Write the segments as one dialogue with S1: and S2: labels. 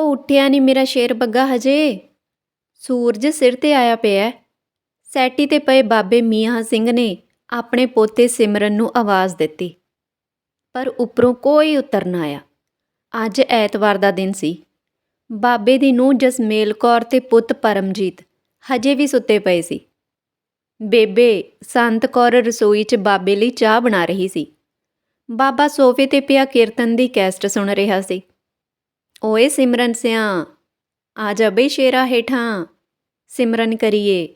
S1: ਉਹ ਉੱਠਿਆ ਨਹੀਂ ਮੇਰਾ ਸ਼ੇਰ ਬੱਗਾ ਹਜੇ। ਸੂਰਜ ਸਿਰ ਤੇ ਆਇਆ ਪਿਆ। ਸੈਟੀ ਤੇ ਪਏ ਬਾਬੇ ਮੀਆਂ ਸਿੰਘ ਨੇ ਆਪਣੇ ਪੋਤੇ ਸਿਮਰਨ ਨੂੰ ਆਵਾਜ਼ ਦਿੱਤੀ। ਪਰ ਉੱਪਰੋਂ ਕੋਈ ਉੱਤਰ ਨਾ ਆਇਆ। ਅੱਜ ਐਤਵਾਰ ਦਾ ਦਿਨ ਸੀ। ਬਾਬੇ ਦੀ ਨੂੰਹ ਜਸਮੇਲ ਕੌਰ ਤੇ ਪੁੱਤ ਪਰਮਜੀਤ ਹਜੇ ਵੀ ਸੁੱਤੇ ਪਏ ਸੀ। ਬੇਬੇ ਸੰਤ ਕੌਰ ਰਸੋਈ 'ਚ ਬਾਬੇ ਲਈ ਚਾਹ ਬਣਾ ਰਹੀ ਸੀ। ਬਾਬਾ ਸੋਫੇ ਤੇ ਪਿਆ ਕੀਰਤਨ ਦੀ ਕੈਸਟ ਸੁਣ ਰਿਹਾ ਸੀ। ਓਏ ਸਿਮਰਨ ਸਿਆ, ਆ ਜਾ ਬਈ ਸ਼ੇਰਾ ਹੇਠਾਂ, ਸਿਮਰਨ ਕਰੀਏ।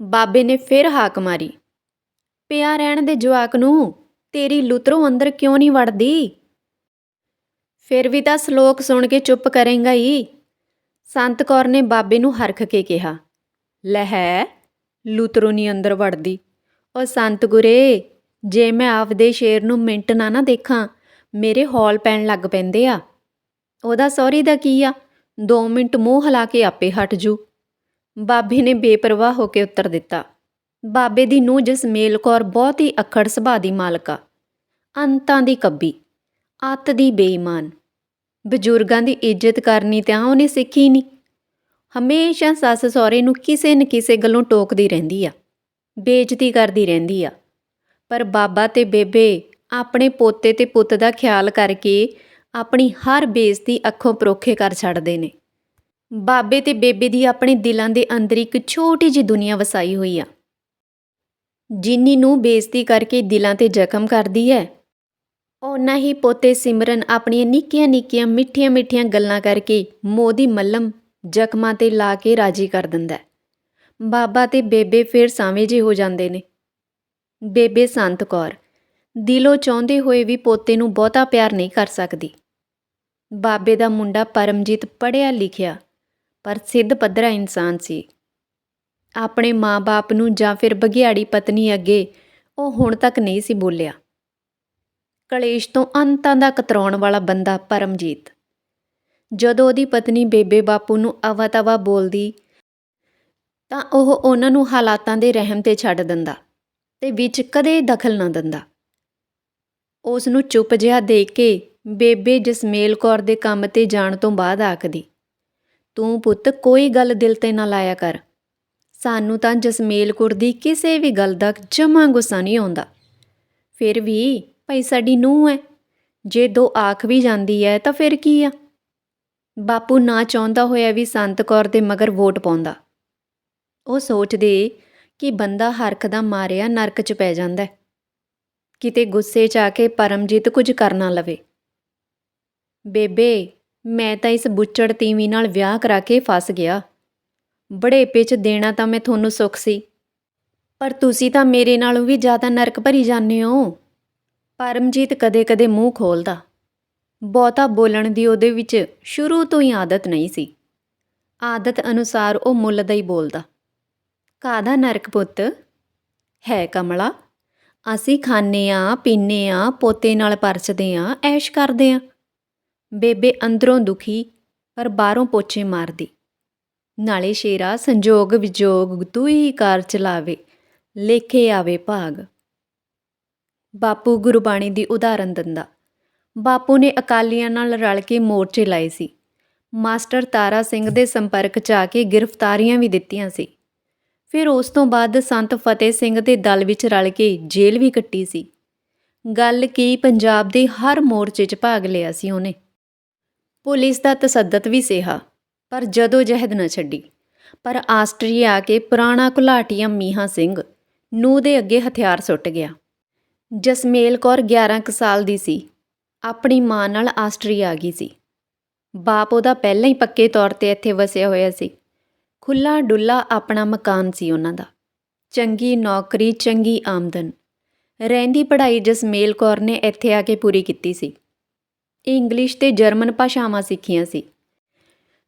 S1: ਬਾਬੇ ਨੇ ਫਿਰ ਹਾਕ ਮਾਰੀ, ਪਿਆ ਰਹਿਣ ਦੇ ਜਵਾਕ ਨੂੰ, ਤੇਰੀ ਲੁਤਰੋਂ ਅੰਦਰ ਕਿਉਂ ਨਹੀਂ ਵੜਦੀ? ਫਿਰ ਵੀ ਤਾਂ ਸ਼ਲੋਕ ਸੁਣ ਕੇ ਚੁੱਪ ਕਰੇਂਗਾ ਹੀ ਸੰਤ ਕੌਰ ਨੇ ਬਾਬੇ ਨੂੰ ਹਰਖ ਕੇ ਕਿਹਾ ਲਹਿ ਹੈ ਨਹੀਂ ਅੰਦਰ ਵੜਦੀ। ਉਹ ਸੰਤ ਗੁਰੇ, ਜੇ ਮੈਂ ਆਪਦੇ ਸ਼ੇਰ ਨੂੰ ਮਿੰਟ ਨਾ ਨਾ ਦੇਖਾਂ, ਮੇਰੇ ਹੌਲ ਪੈਣ ਲੱਗ ਪੈਂਦੇ ਆ। ਉਹਦਾ ਸੌਰੀ ਦਾ ਕੀ ਆ? 2 ਮਿੰਟ ਮੂੰਹ ਹਿਲਾ ਕੇ ਆਪੇ ਹਟ ਜੂ। ਬਾਬੇ ਨੇ ਬੇਪਰਵਾਹ ਹੋ ਕੇ ਉੱਤਰ ਦਿੱਤਾ। ਬਾਬੇ ਦੀ ਨੂੰਹ ਜਸਮੇਲ ਕੌਰ ਬਹੁਤ ਹੀ ਅਖੜ ਸੁਭਾਅ ਦੀ ਮਾਲਕਾ ਅੰਤਾਂ ਦੀ ਕੱਬੀ, ਅੱਤ ਦੀ ਬੇਈਮਾਨ। ਬਜ਼ੁਰਗਾਂ ਦੀ ਇੱਜ਼ਤ ਕਰਨੀ ਤਾਂ ਉਹਨੇ ਸਿੱਖੀ ਨਹੀਂ। ਹਮੇਸ਼ਾ ਸੱਸ ਸਹੁਰੇ ਨੂੰ ਕਿਸੇ न ਕਿਸੇ ਗੱਲੋਂ ਟੋਕਦੀ ਰਹਿੰਦੀ ਆ, ਬੇਇੱਜ਼ਤੀ ਕਰਦੀ ਰਹਿੰਦੀ ਆ। ਪਰ ਬਾਬਾ ਤੇ ਬੇਬੇ ਆਪਣੇ ਪੋਤੇ ਤੇ ਪੁੱਤ ਦਾ ਖਿਆਲ ਕਰਕੇ ਆਪਣੀ ਹਰ ਬੇਇੱਜ਼ਤੀ ਅੱਖੋਂ ਪਰੋਖੇ ਕਰ ਛੱਡਦੇ ਨੇ। ਬਾਬੇ ਤੇ ਬੇਬੇ ਦੀ ਆਪਣੇ ਦਿਲਾਂ ਦੇ ਅੰਦਰ ਇੱਕ ਛੋਟੀ ਜਿਹੀ ਦੁਨੀਆ ਵਸਾਈ ਹੋਈ ਆ। ਜਿੰਨੀ ਨੂੰ ਬੇਇੱਜ਼ਤੀ ਕਰਕੇ ਦਿਲਾਂ ਤੇ ਜ਼ਖਮ ਕਰਦੀ ਹੈ ਉਹਨਾਂ ਹੀ ਪੋਤੇ ਸਿਮਰਨ ਆਪਣੀਆਂ ਨਿੱਕੀਆਂ ਨਿੱਕੀਆਂ ਮਿੱਠੀਆਂ ਮਿੱਠੀਆਂ ਗੱਲਾਂ ਕਰਕੇ ਮੋਦੀ ਮੱਲਮ ਜ਼ਖਮਾਂ ਤੇ ਲਾ ਕੇ ਰਾਜੀ ਕਰ ਦਿੰਦਾ ਬਾਬਾ ਤੇ ਬੇਬੇ ਫਿਰ ਸਾਵੇਂ ਜਿਹੇ ਹੋ ਜਾਂਦੇ ਨੇ। ਬੇਬੇ ਸੰਤ ਕੌਰ ਦਿਲੋਂ ਚਾਹੁੰਦੇ ਹੋਏ ਵੀ ਪੋਤੇ ਨੂੰ ਬਹੁਤਾ ਪਿਆਰ ਨਹੀਂ ਕਰ ਸਕਦੀ। ਬਾਬੇ ਦਾ ਮੁੰਡਾ ਪਰਮਜੀਤ ਪੜ੍ਹਿਆ ਲਿਖਿਆ, ਪਰ ਸਿੱਧ ਪੱਧਰਾ ਇਨਸਾਨ ਸੀ। ਆਪਣੇ ਮਾਂ-ਬਾਪ ਨੂੰ ਜਾਂ ਫਿਰ ਬਘਿਆੜੀ ਪਤਨੀ ਅੱਗੇ ਉਹ ਹੁਣ ਤੱਕ ਨਹੀਂ ਸੀ ਬੋਲਿਆ। ਕਲੇਸ਼ ਤੋਂ ਅੰਤਾਂ ਦਾ ਕਤਰਾਉਣ ਵਾਲਾ ਬੰਦਾ ਪਰਮਜੀਤ। ਜਦੋਂ ਉਹਦੀ ਪਤਨੀ ਬੇਬੇ ਬਾਪੂ ਨੂੰ ਅਵਾ-ਤਵਾ ਬੋਲਦੀ, ਤਾਂ ਉਹ ਉਹਨਾਂ ਨੂੰ ਹਾਲਾਤਾਂ ਦੇ ਰਹਿਮ ਤੇ ਛੱਡ ਦਿੰਦਾ ਤੇ ਵਿੱਚ ਕਦੇ ਦਖਲ ਨਾ ਦਿੰਦਾ। ਉਸ ਨੂੰ ਚੁੱਪ ਜਿਹਾ ਦੇਖ ਕੇ ਬੇਬੇ ਜਸਮੇਲ ਕੌਰ ਦੇ ਕੰਮ ਤੇ ਜਾਣ ਤੋਂ ਬਾਅਦ ਆਖਦੀ, ਤੂੰ ਪੁੱਤ ਕੋਈ ਗੱਲ ਦਿਲ ਤੇ ਨਾ ਲਾਇਆ ਕਰ। ਸਾਨੂੰ ਤਾਂ ਜਸਮੇਲ ਕੌਰ ਦੀ ਕਿਸੇ ਵੀ ਗੱਲ ਦਾ ਜਮਾ ਗੁੱਸਾ ਨਹੀਂ ਆਉਂਦਾ। ਫਿਰ ਵੀ ਭਾਈ ਸਾਡੀ ਨੂੰਹ ਹੈ ਜੇ ਦੋ ਆਖ ਵੀ ਜਾਂਦੀ ਹੈ ਤਾਂ ਫਿਰ ਕੀ ਆ? ਬਾਪੂ ਨਾ ਚਾਹੁੰਦਾ ਹੋਇਆ ਵੀ ਸੰਤ ਕੌਰ ਦੇ ਮਗਰ ਵੋਟ ਪਾਉਂਦਾ। ਉਹ ਸੋਚਦੇ ਕਿ ਬੰਦਾ ਹਰਖ ਦਾ ਮਾਰਿਆ ਨਰਕ 'ਚ ਪੈ ਜਾਂਦਾ ਹੈ। ਕਿਤੇ ਗੁੱਸੇ 'ਚ ਆ ਕੇ ਪਰਮਜੀਤ ਕੁਝ ਕਰ ਨਾ ਲਵੇ। ਬੇਬੇ, ਮੈਂ ਤਾਂ ਇਸ ਬੁੱਚੜ ਤੀਵੀਂ ਨਾਲ ਵਿਆਹ ਕਰਾ ਕੇ ਫਸ ਗਿਆ। ਬੜੇਪੇ 'ਚ ਦੇਣਾ ਤਾਂ ਮੈਂ ਤੁਹਾਨੂੰ ਸੁੱਖ ਸੀ। ਪਰ ਤੁਸੀਂ ਤਾਂ ਮੇਰੇ ਨਾਲੋਂ ਵੀ ਜ਼ਿਆਦਾ ਨਰਕ ਭਰੀ ਜਾਂਦੇ ਹੋ। ਪਰਮਜੀਤ ਕਦੇ-ਕਦੇ ਮੂੰਹ ਖੋਲਦਾ। ਬਹੁਤਾ ਬੋਲਣ ਦੀ ਉਹਦੇ ਵਿੱਚ ਸ਼ੁਰੂ ਤੋਂ ਹੀ ਆਦਤ ਨਹੀਂ ਸੀ। ਆਦਤ ਅਨੁਸਾਰ ਉਹ ਮੁੱਲ ਦਾ ਹੀ ਬੋਲਦਾ। ਕਾਦਾ ਨਰਕ ਪੁੱਤ? ਹੈ ਕਮਲਾ। ਅਸੀਂ ਖਾਂਦੇ ਹਾਂ ਪੀਂਦੇ ਹਾਂ ਪੋਤੇ ਨਾਲ ਪਰਚਦੇ ਹਾਂ ਐਸ਼ ਕਰਦੇ ਹਾਂ ਬੇਬੇ ਅੰਦਰੋਂ ਦੁਖੀ, ਪਰ ਬਾਹਰੋਂ ਪੋਚੇ ਮਾਰਦੀ। ਨਾਲੇ ਸ਼ੇਰਾ, ਸੰਜੋਗ ਵਿਜੋਗ ਤੂੰ ਹੀ ਕਾਰ ਚਲਾਵੇ, ਲੇਖੇ ਆਵੇ ਭਾਗ। ਬਾਪੂ ਗੁਰਬਾਣੀ ਦੀ ਉਦਾਹਰਨ ਦਿੰਦਾ, ਬਾਪੂ ਨੇ ਅਕਾਲੀਆਂ ਨਾਲ ਰਲ ਕੇ ਮੋਰਚੇ ਲਾਏ ਸੀ। ਮਾਸਟਰ ਤਾਰਾ ਸਿੰਘ ਦੇ ਸੰਪਰਕ 'ਚ ਆ ਕੇ ਗ੍ਰਿਫਤਾਰੀਆਂ ਵੀ ਦਿੱਤੀਆਂ ਸੀ। ਫਿਰ ਉਸ ਤੋਂ ਬਾਅਦ ਸੰਤ ਫਤਿਹ ਸਿੰਘ ਦੇ ਦਲ ਵਿੱਚ ਰਲ ਕੇ ਜੇਲ੍ਹ ਵੀ ਕੱਟੀ ਸੀ। ਗੱਲ ਕੀ ਪੰਜਾਬ ਦੇ ਹਰ ਮੋਰਚੇ 'ਚ ਭਾਗ ਲਿਆ ਸੀ ਉਹਨੇ। ਪੁਲਿਸ ਦਾ ਤਸੱਦਦ ਵੀ ਸਿਹਾ, ਪਰ ਜਦੋਂ ਜਹਿਦ ਨਾ ਛੱਡੀ। ਪਰ ਆਸਟਰੀਆ ਆ ਕੇ ਪੁਰਾਣਾ ਘੁਲਾਟੀਆ ਮੀਹਾ ਸਿੰਘ ਨੂੰ ਦੇ ਅੱਗੇ ਹਥਿਆਰ ਸੁੱਟ ਗਿਆ। ਜਸਮੇਲ ਕੌਰ 11 ਕੁ ਸਾਲ ਦੀ ਸੀ, ਆਪਣੀ ਮਾਂ ਨਾਲ ਆਸਟਰੀਆ ਆ ਗਈ ਸੀ। ਬਾਪ ਉਹਦਾ ਪਹਿਲਾਂ ਹੀ ਪੱਕੇ ਤੌਰ ਤੇ ਇੱਥੇ ਵਸਿਆ ਹੋਇਆ ਸੀ। ਖੁੱਲਾ ਡੁੱਲਾ ਆਪਣਾ ਮਕਾਨ ਸੀ ਉਹਨਾਂ ਦਾ। ਚੰਗੀ ਨੌਕਰੀ, ਚੰਗੀ ਆਮਦਨ। ਰਹਿੰਦੀ ਪੜ੍ਹਾਈ ਜਸਮੇਲ ਕੌਰ ਨੇ ਇੱਥੇ ਆ ਕੇ ਪੂਰੀ ਕੀਤੀ ਸੀ। ਇੰਗਲਿਸ਼ ਤੇ ਜਰਮਨ ਭਾਸ਼ਾਵਾਂ ਸਿੱਖੀਆਂ ਸੀ।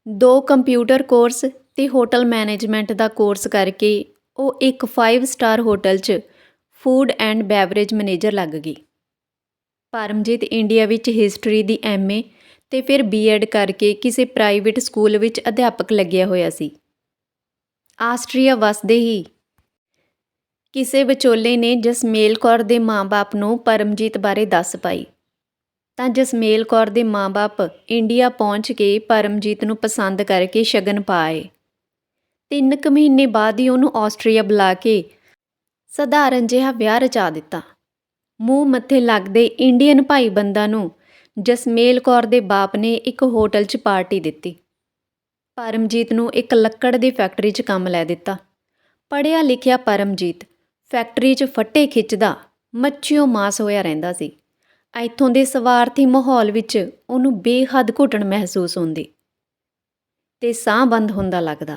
S1: ਦੋ ਕੰਪਿਊਟਰ ਕੋਰਸ ਤੇ ਹੋਟਲ ਮੈਨੇਜਮੈਂਟ ਦਾ ਕੋਰਸ ਕਰਕੇ ਉਹ ਇੱਕ 5 ਸਟਾਰ ਹੋਟਲ 'ਚ ਫੂਡ ਐਂਡ ਬੈਵਰੇਜ ਮੈਨੇਜਰ ਲੱਗ ਗਈ। ਪਰਮਜੀਤ ਇੰਡੀਆ ਵਿੱਚ ਹਿਸਟਰੀ ਦੀ ਐਮਏ ਤੇ ਫਿਰ ਬੀਐਡ ਕਰਕੇ ਕਿਸੇ ਪ੍ਰਾਈਵੇਟ ਸਕੂਲ ਵਿੱਚ ਅਧਿਆਪਕ ਲੱਗਿਆ ਹੋਇਆ ਸੀ। ਆਸਟਰੀਆ ਵਸਦੇ ਹੀ। ਕਿਸੇ ਵਿਚੋਲੇ ਨੇ ਜਸਮੇਲ ਕੌਰ ਦੇ ਮਾਂ-ਬਾਪ ਨੂੰ ਪਰਮਜੀਤ ਬਾਰੇ ਦੱਸ ਪਾਈ। ਤਾਂ ਜਸਮੇਲ ਕੌਰ ਦੇ ਮਾਂ-ਬਾਪ ਇੰਡੀਆ ਪਹੁੰਚ ਕੇ ਪਰਮਜੀਤ ਨੂੰ ਪਸੰਦ ਕਰਕੇ ਸ਼ਗਨ ਪਾਏ ਤਿੰਨ ਕੁ ਮਹੀਨੇ ਬਾਅਦ ਹੀ ਉਹਨੂੰ ਆਸਟਰੀਆ ਬੁਲਾ ਕੇ ਸਧਾਰਨ ਜਿਹਾ ਵਿਆਹ ਰਚਾ ਦਿੱਤਾ। ਮੂੰਹ ਮੱਥੇ ਲੱਗਦੇ ਇੰਡੀਅਨ ਭਾਈ ਬੰਦਾ ਨੂੰ ਜਸਮੇਲ ਕੌਰ ਦੇ ਬਾਪ ਨੇ ਇੱਕ ਹੋਟਲ 'ਚ ਪਾਰਟੀ ਦਿੱਤੀ। ਪਰਮਜੀਤ ਨੂੰ ਇੱਕ ਲੱਕੜ ਦੀ ਫੈਕਟਰੀ 'ਚ ਕੰਮ ਲੈ ਦਿੱਤਾ। ਪੜ੍ਹਿਆ ਲਿਖਿਆ ਪਰਮਜੀਤ ਫੈਕਟਰੀ 'ਚ ਫੱਟੇ ਖਿੱਚਦਾ, ਮੱਛੀਓ ਮਾਸ ਹੋਇਆ ਰਹਿੰਦਾ ਸੀ। ਇੱਥੋਂ ਦੇ ਸਵਾਰਥੀ ਮਾਹੌਲ ਵਿੱਚ ਉਹਨੂੰ ਬੇਹੱਦ ਘੁਟਣ ਮਹਿਸੂਸ ਹੁੰਦੀ ਤੇ ਸਾਹ ਬੰਦ ਹੁੰਦਾ ਲੱਗਦਾ।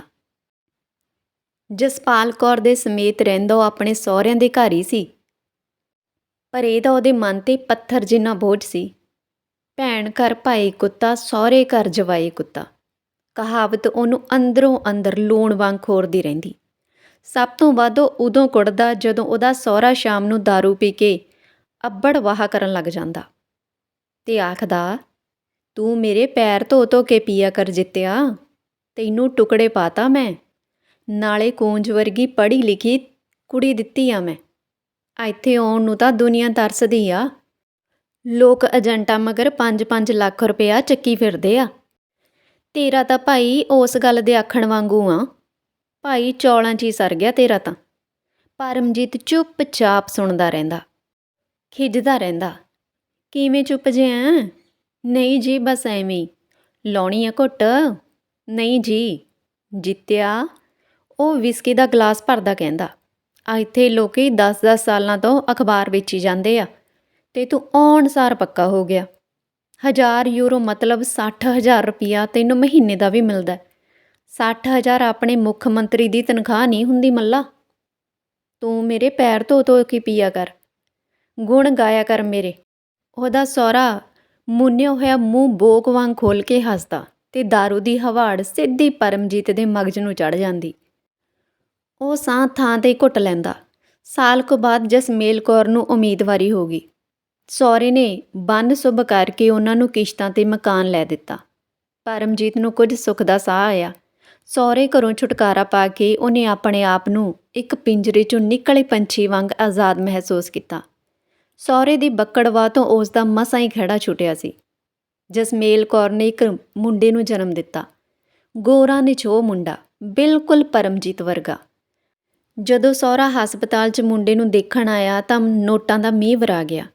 S1: ਜਸਪਾਲ ਕੌਰ ਦੇ ਸਮੇਤ ਰਹਿੰਦਾ ਉਹ ਆਪਣੇ ਸਹੁਰਿਆਂ ਦੇ ਘਰ ਹੀ ਸੀ। ਪਰ ਇਹਦਾ ਉਹਦੇ ਮਨ ਤੇ ਪੱਥਰ ਜਿੰਨਾ ਬੋਝ ਸੀ। ਭੈਣ ਘਰ ਭਾਈ ਕੁੱਤਾ, ਸਹੁਰੇ ਘਰ ਜਵਾਈ ਕੁੱਤਾ। ਕਹਾਵਤ ਉਹਨੂੰ ਅੰਦਰੋਂ ਅੰਦਰ ਲੂਣ ਵਾਂਗ ਖੋਰਦੀ ਰਹਿੰਦੀ। ਸਭ ਤੋਂ ਵੱਧ ਉਹ ਉਦੋਂ ਕੁੜਦਾ ਜਦੋਂ ਉਹਦਾ ਸਹੁਰਾ ਸ਼ਾਮ ਨੂੰ दारू ਪੀ ਕੇ ਅੱਬੜ ਵਾਹ ਕਰਨ ਲੱਗ ਜਾਂਦਾ। ਤੇ ਆਖਦਾ, ਤੂੰ ਮੇਰੇ ਪੈਰ ਧੋ ਧੋ ਕੇ ਪੀਆ ਕਰ ਜਿੱਤਿਆ। ਤੈਨੂੰ ਟੁਕੜੇ ਪਾਤਾ ਮੈਂ। ਨਾਲੇ ਕੂੰਜ ਵਰਗੀ ਪੜ੍ਹੀ ਲਿਖੀ ਕੁੜੀ ਦਿੱਤੀ ਆ ਮੈਂ। ਇੱਥੇ ਆਉਣ ਨੂੰ ਤਾਂ ਦੁਨੀਆ ਤਰਸਦੀ ਆ। ਲੋਕ ਏਜੰਟਾਂ ਮਗਰ 5-5 ਲੱਖ ਰੁਪਇਆ ਚੱਕੀ ਫਿਰਦੇ ਆ। ਤੇਰਾ ਤਾਂ ਭਾਈ ਉਸ ਗੱਲ ਦੇ ਆਖਣ ਵਾਂਗੂ ਆ। ਭਾਈ ਚੌਲਾਂ 'ਚ ਹੀ ਸਰ ਗਿਆ ਤੇਰਾ ਤਾਂ। ਪਰਮਜੀਤ ਚੁੱਪਚਾਪ ਸੁਣਦਾ ਰਹਿੰਦਾ। ਖਿੱਝਦਾ ਰਹਿੰਦਾ। ਕਿਵੇਂ ਚੁੱਪ ਜਿਆ ਨਹੀਂ ਜੀ, ਬਸ ਐਵੇਂ ਲਾਉਣੀ ਆ ਘੁੱਟ। ਨਹੀਂ ਜੀ। ਜਿੱਤਿਆ। ਉਹ ਵਿਸਕੀ ਦਾ ਗਲਾਸ ਭਰਦਾ ਕਹਿੰਦਾ। ਆ ਇੱਥੇ ਲੋਕੀ 10-10 ਸਾਲਾਂ ਤੋਂ ਅਖਬਾਰ ਵੇਚੀ ਜਾਂਦੇ ਆ। ਤੇ ਤੂੰ ਆਉਣ ਸਾਰ ਪੱਕਾ ਹੋ ਗਿਆ। ਹਜ਼ਾਰ ਯੂਰੋ ਮਤਲਬ 60000 ਰੁਪਿਆ ਤੈਨੂੰ ਮਹੀਨੇ ਦਾ ਵੀ ਮਿਲਦਾ 60000 ਆਪਣੇ ਮੁੱਖ ਮੰਤਰੀ ਦੀ ਤਨਖਾਹ ਨਹੀਂ ਹੁੰਦੀ ਮੱਲਾ। ਤੂੰ ਮੇਰੇ ਪੈਰ ਧੋ ਧੋ ਕੇ ਪੀਆ ਕਰ। ਗੁਣ ਗਾਇਆ ਕਰ ਮੇਰੇ। ਉਹਦਾ ਸਹੁਰਾ ਮੁੰਨਿਆ ਹੋਇਆ ਮੂੰਹ ਬੋਕ ਵਾਂਗ ਖੋਲ ਕੇ ਹੱਸਦਾ ਤੇ दारू ਦੀ ਹਵਾੜ ਸਿੱਧੀ ਪਰਮਜੀਤ ਦੇ ਮਗਜ ਨੂੰ ਚੜ ਜਾਂਦੀ। ਉਹ ਸਾਹ ਥਾਂ ਤੇ ਘੁੱਟ ਲੈਂਦਾ। ਸਾਲ ਕੁ ਬਾਅਦ ਜਸਮੇਲ ਕੌਰ ਨੂੰ ਉਮੀਦਵਾਰੀ ਹੋ ਗਈ। ਸਹੁਰੇ ਨੇ ਬੰਨ ਸੁਭ ਕਰਕੇ ਉਹਨਾਂ ਨੂੰ ਕਿਸ਼ਤਾਂ ਤੇ ਮਕਾਨ ਲੈ ਦਿੱਤਾ। ਪਰਮਜੀਤ ਨੂੰ ਕੁਝ ਸੁੱਖ ਦਾ ਸਾਹ ਆਇਆ। ਸਹੁਰੇ ਘਰੋਂ ਛੁਟਕਾਰਾ ਪਾ ਕੇ ਉਹਨੇ ਆਪਣੇ ਆਪ ਨੂੰ ਇੱਕ ਪਿੰਜਰੇ ਚੋਂ ਨਿਕਲੇ ਪੰਛੀ ਵਾਂਗ ਆਜ਼ਾਦ ਮਹਿਸੂਸ ਕੀਤਾ। ਸਹੁਰੇ ਦੀ ਬੱਕੜਵਾ ਤੋਂ ਉਸ ਦਾ ਮਸਾਂ ਹੀ ਖੜਾ ਛੁੱਟਿਆ ਸੀ। ਜਸਮੇਲ ਕੌਰ ਨੇ ਇੱਕ ਮੁੰਡੇ ਨੂੰ ਜਨਮ ਦਿੱਤਾ। ਗੋਰਾ ਨਿਛੋ ਮੁੰਡਾ, ਬਿਲਕੁਲ ਪਰਮਜੀਤ ਵਰਗਾ। ਜਦੋਂ ਸਹੁਰਾ ਹਸਪਤਾਲ 'ਚ ਮੁੰਡੇ ਨੂੰ ਦੇਖਣ ਆਇਆ ਤਾਂ ਨੋਟਾਂ ਦਾ ਮੀਂਹ ਵਰਾ ਗਿਆ।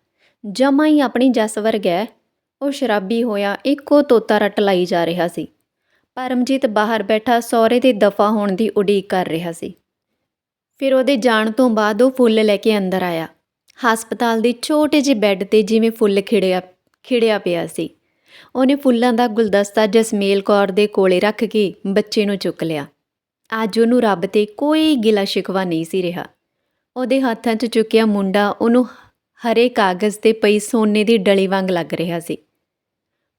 S1: ਜਮਾ ਹੀ ਆਪਣੀ ਜੱਸ ਵਰਗਾ ਉਹ ਸ਼ਰਾਬੀ ਹੋਇਆ ਇੱਕੋ ਤੋਤਾ ਰੱਟ ਲਾਈ ਜਾ ਰਿਹਾ ਸੀ। ਪਰਮਜੀਤ ਬਾਹਰ ਬੈਠਾ ਸਹੁਰੇ ਦੇ ਦਫਾ ਹੋਣ ਦੀ ਉਡੀਕ ਕਰ ਰਿਹਾ ਸੀ। ਫਿਰ ਉਹਦੇ ਜਾਣ ਤੋਂ ਬਾਅਦ ਉਹ ਫੁੱਲ ਲੈ ਕੇ ਅੰਦਰ ਆਇਆ। ਹਸਪਤਾਲ ਦੇ ਛੋਟੇ ਜਿਹੇ ਬੈੱਡ ਤੇ ਜਿਵੇਂ ਫੁੱਲ ਖਿੜਿਆ ਖਿੜਿਆ ਪਿਆ ਸੀ। ਉਹਨੇ ਫੁੱਲਾਂ ਦਾ ਗੁਲਦਸਤਾ ਜਸਮੇਲ ਕੌਰ ਦੇ ਕੋਲੇ ਰੱਖ ਕੇ ਬੱਚੇ ਨੂੰ ਚੁੱਕ ਲਿਆ। ਅੱਜ ਉਹਨੂੰ ਰੱਬ ਤੇ ਕੋਈ ਗਿਲਾ ਸ਼ਿਕਵਾ ਨਹੀਂ ਸੀ ਰਿਹਾ। ਉਹਦੇ ਹੱਥਾਂ 'ਚ ਚੁੱਕਿਆ ਮੁੰਡਾ ਉਹਨੂੰ ਹਰੇ ਕਾਗਜ਼ ਤੇ ਪਈ ਸੋਨੇ ਦੀ ਡਲੀ ਵਾਂਗ ਲੱਗ ਰਿਹਾ ਸੀ।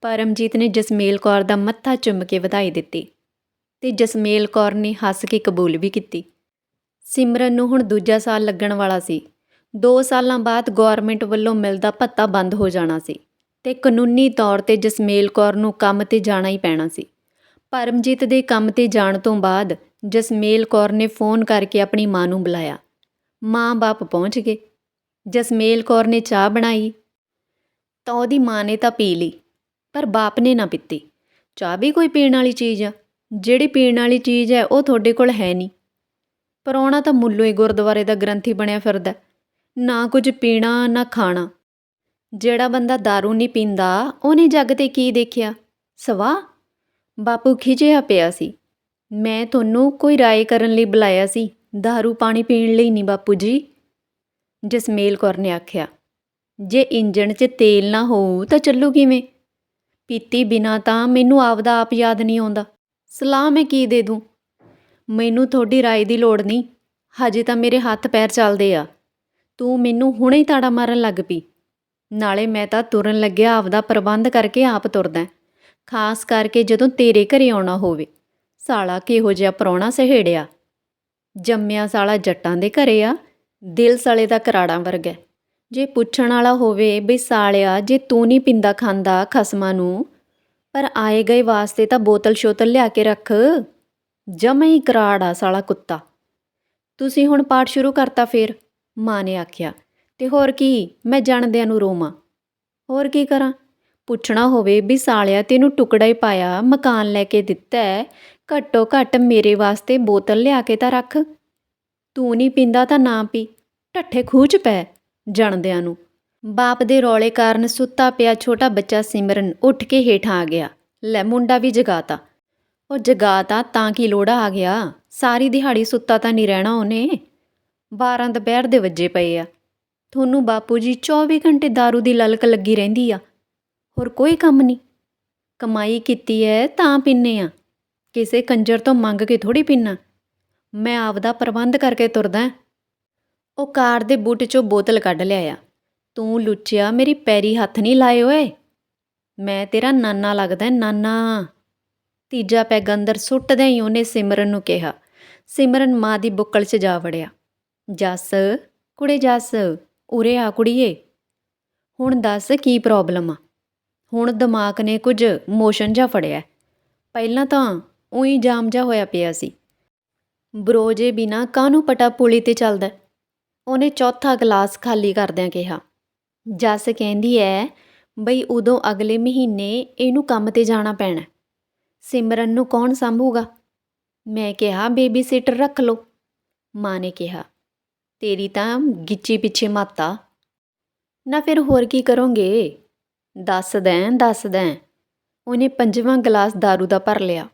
S1: ਪਰਮਜੀਤ ਨੇ ਜਸਮੇਲ ਕੌਰ ਦਾ ਮੱਥਾ ਚੁੰਮ ਕੇ ਵਧਾਈ ਦਿੱਤੀ ਤੇ ਜਸਮੇਲ ਕੌਰ ਨੇ ਹੱਸ ਕੇ ਕਬੂਲ ਵੀ ਕੀਤੀ। ਸਿਮਰਨ ਨੂੰ ਹੁਣ ਦੂਜਾ ਸਾਲ ਲੱਗਣ ਵਾਲਾ ਸੀ। 2 ਸਾਲਾਂ ਬਾਅਦ ਗਵਰਨਮੈਂਟ ਵੱਲੋਂ ਮਿਲਦਾ ਭੱਤਾ ਬੰਦ ਹੋ ਜਾਣਾ ਸੀ ਤੇ ਕਾਨੂੰਨੀ ਤੌਰ ਤੇ ਜਸਮੇਲ ਕੌਰ ਨੂੰ ਕੰਮ ਤੇ ਜਾਣਾ ਹੀ ਪੈਣਾ ਸੀ। ਪਰਮਜੀਤ ਦੇ ਕੰਮ ਤੇ ਜਾਣ ਤੋਂ ਬਾਅਦ ਜਸਮੇਲ ਕੌਰ ਨੇ ਫੋਨ ਕਰਕੇ ਆਪਣੀ ਮਾਂ ਨੂੰ ਬੁਲਾਇਆ। ਮਾਂ-ਬਾਪ ਪਹੁੰਚ ਗਏ। ਜਸਮੇਲ ਕੌਰ ਨੇ ਚਾਹ ਬਣਾਈ ਤਾਂ ਉਹਦੀ ਮਾਂ ਨੇ ਤਾਂ ਪੀ ਲਈ ਪਰ ਬਾਪ ਨੇ ਨਾ ਪੀਤੀ ਚਾਹ ਵੀ ਕੋਈ ਪੀਣ ਵਾਲੀ ਚੀਜ਼ ਆ ਜਿਹੜੀ ਪੀਣ ਵਾਲੀ ਚੀਜ਼ ਹੈ ਉਹ ਤੁਹਾਡੇ ਕੋਲ ਹੈ ਨਹੀਂ ਪਰੌਣਾ ਤਾਂ ਮੁੱਲੋਂ ਹੀ ਗੁਰਦੁਆਰੇ ਦਾ ਗ੍ਰੰਥੀ ਬਣਿਆ ਫਿਰਦਾ ਨਾ ਕੁਝ ਪੀਣਾ ਨਾ ਖਾਣਾ ਜਿਹੜਾ ਬੰਦਾ दारू ਨਹੀਂ ਪੀਂਦਾ ਉਹਨੇ ਜੱਗ ਤੇ ਕੀ ਦੇਖਿਆ ਸਵਾ ਬਾਪੂ ਖਿਜਿਆ ਪਿਆ ਸੀ ਮੈਂ ਤੁਹਾਨੂੰ ਕੋਈ ਰਾਏ ਕਰਨ ਲਈ ਬੁਲਾਇਆ ਸੀ दारू ਪਾਣੀ ਪੀਣ ਲਈ ਨਹੀਂ ਬਾਪੂ ਜੀ ਜਸਮੇਲ ਕੌਰ ਨੇ ਆਖਿਆ, ਜੇ ਇੰਜਣ 'ਚ ਤੇਲ ਨਾ ਹੋਊ ਤਾਂ ਚੱਲੂ ਕਿਵੇਂ? ਪੀਤੀ ਬਿਨਾ ਤਾਂ ਮੈਨੂੰ ਆਪਦਾ ਆਪ ਯਾਦ ਨਹੀਂ ਆਉਂਦਾ। ਸਲਾਹ ਮੈਂ ਕੀ ਦੇ ਦੂੰ? ਮੈਨੂੰ ਤੁਹਾਡੀ ਰਾਏ ਦੀ ਲੋੜ ਨਹੀਂ। ਹਜੇ ਤਾਂ ਮੇਰੇ ਹੱਥ ਪੈਰ ਚੱਲਦੇ ਆ। ਤੂੰ ਮੈਨੂੰ ਹੁਣੇ ਹੀ ਤਾੜਾ ਮਾਰਨ ਲੱਗ ਪਈ। ਨਾਲੇ ਮੈਂ ਤਾਂ ਤੁਰਨ ਲੱਗਿਆ ਆਪਦਾ ਪ੍ਰਬੰਧ ਕਰਕੇ ਆਪ ਤੁਰਦਾ। ਖਾਸ ਕਰਕੇ ਜਦੋਂ ਤੇਰੇ ਘਰੇ ਆਉਣਾ ਹੋਵੇ। ਸਾਲਾ ਕਿਹੋ ਜਿਹਾ ਪ੍ਰਾਹੁਣਾ ਸਹੇੜਿਆ। ਜੰਮਿਆ ਸਾਲਾ ਜੱਟਾਂ ਦੇ ਘਰੇ ਆ। ਦਿਲ ਸਾਲੇ ਦਾ ਕਰਾੜਾਂ ਵਰਗਾ ਜੇ ਪੁੱਛਣ ਵਾਲਾ ਹੋਵੇ, ਬਈ ਸਾਲਿਆ, ਜੇ ਤੂੰ ਨਹੀਂ ਪਿੰਦਾ ਖਾਂਦਾ ਖਸਮਾਂ ਨੂੰ, ਪਰ ਆਏ ਗਏ ਵਾਸਤੇ ਤਾਂ ਬੋਤਲ ਸ਼ੋਤਲ ਲਿਆ ਕੇ ਰੱਖ। ਜਮੇ ਹੀ ਕਰਾੜ ਆ ਸਾਲਾ ਕੁੱਤਾ। ਤੁਸੀਂ ਹੁਣ ਪਾਠ ਸ਼ੁਰੂ ਕਰਤਾ ਫੇਰ? ਮਾਂ ਨੇ ਆਖਿਆ। ਤੇ ਹੋਰ ਕੀ? ਮੈਂ ਜਾਣਦਿਆਂ ਨੂੰ ਰੋਵਾਂ। ਹੋਰ ਕੀ ਕਰਾਂ? ਪੁੱਛਣਾ ਹੋਵੇ ਵੀ ਸਾਲਿਆ ਤੈਨੂੰ ਟੁਕੜਾ ਹੀ ਪਾਇਆ, ਮਕਾਨ ਲੈ ਕੇ ਦਿੱਤਾ ਘੱਟੋ ਘੱਟ ਮੇਰੇ ਵਾਸਤੇ ਬੋਤਲ ਲਿਆ ਕੇ ਤਾਂ ਰੱਖ। ਤੂੰ ਨਹੀਂ ਪੀਂਦਾ ਤਾਂ ਨਾ ਪੀ। ਢੱਠੇ ਖੂਹ 'ਚ ਪੈ ਜਾਣਦਿਆਂ ਨੂੰ। ਬਾਪ ਦੇ ਰੌਲੇ ਕਾਰਨ ਸੁੱਤਾ ਪਿਆ ਛੋਟਾ ਬੱਚਾ ਸਿਮਰਨ ਉੱਠ ਕੇ ਹੇਠਾਂ ਆ ਗਿਆ। ਲੈ ਮੁੰਡਾ ਵੀ ਜਗਾਤਾ। ਉਹ ਜਗਾਤਾ ਤਾਂ ਕੀ ਲੋੜਾ ਆ ਗਿਆ? ਸਾਰੀ ਦਿਹਾੜੀ ਸੁੱਤਾ ਤਾਂ ਨਹੀਂ ਰਹਿਣਾ ਉਹਨੇ। 12 ਦੁਪਹਿਰ ਦੇ ਵੱਜੇ ਪਏ ਆ। ਤੁਹਾਨੂੰ ਬਾਪੂ ਜੀ 24 ਘੰਟੇ दारू ਦੀ ਲਲਕ ਲੱਗੀ ਰਹਿੰਦੀ ਆ। ਹੋਰ ਕੋਈ ਕੰਮ ਨਹੀਂ ਕਮਾਈ ਕੀਤੀ ਐ ਤਾਂ ਪੀਨੇ ਆ। ਕਿਸੇ ਕੰਜਰ ਤੋਂ ਮੰਗ ਕੇ ਥੋੜੀ ਪੀਨਾ। ਮੈਂ ਆਪਦਾ ਪ੍ਰਬੰਧ ਕਰਕੇ ਤੁਰਦਾ ਉਹ ਕਾਰ ਦੇ ਬੂਟ ਚੋਂ ਬੋਤਲ ਕੱਢ ਲਿਆਇਆ। ਤੂੰ ਲੁੱਚਿਆ, ਮੇਰੀ ਪੈਰੀ ਹੱਥ ਨਹੀਂ ਲਾਏ ਓਏ ਮੈਂ ਤੇਰਾ ਨਾਨਾ ਲੱਗਦਾ ਨਾਨਾ। ਤੀਜਾ ਪੈਗ ਅੰਦਰ ਸੁੱਟਦਿਆਂ ਹੀ ਉਹਨੇ ਸਿਮਰਨ ਨੂੰ ਕਿਹਾ। ਸਿਮਰਨ ਮਾਂ ਦੀ ਬੁੱਕਲ 'ਚ ਜਾ ਵੜਿਆ। ਜੱਸ, ਕੁੜੇ ਜੱਸ, ਉਰੇ ਆ ਕੁੜੀਏ। ਹੁਣ ਦੱਸ ਕੀ ਪ੍ਰੋਬਲਮ ਆ? ਹੁਣ ਦਿਮਾਗ ਨੇ ਕੁਝ ਮੋਸ਼ਨ ਜਾ ਫੜਿਆ। ਪਹਿਲਾਂ ਤਾਂ ਉਹੀ ਜਾਮ ਜਾ ਹੋਇਆ ਪਿਆ ਸੀ। ਬਰੋਜੇ ਬਿਨਾ ਕਾਹਨੂੰ ਪਟਾ ਪੁਲੀ ਤੇ ਚੱਲਦਾ? ਉਹਨੇ ਚੌਥਾ ਗਲਾਸ ਖਾਲੀ ਕਰਦਿਆਂ ਕਿਹਾ, ਜੱਸ ਕਹਿੰਦੀ ਐ, ਬਈ ਉਦੋਂ ਅਗਲੇ ਮਹੀਨੇ ਇਹਨੂੰ ਕੰਮ ਤੇ ਜਾਣਾ ਪੈਣਾ। ਸਿਮਰਨ ਨੂੰ ਕੌਣ ਸੰਭੂਗਾ? ਮੈਂ ਕਿਹਾ ਬੇਬੀ ਸਿਟਰ ਰੱਖ ਲਓ। ਮਾਂ ਨੇ ਕਿਹਾ, ਤੇਰੀ ਤਾਂ ਗਿੱਚੀ ਪਿੱਛੇ ਮਾਤਾ ਨਾ ਫਿਰ ਹੋਰ ਕੀ ਕਰੋਗੇ? ਦੱਸ ਦੈਂ ਦੱਸ ਦੈਂ। ਉਹਨੇ ਪੰਜਵਾਂ ਗਲਾਸ दारू ਦਾ ਭਰ ਲਿਆ।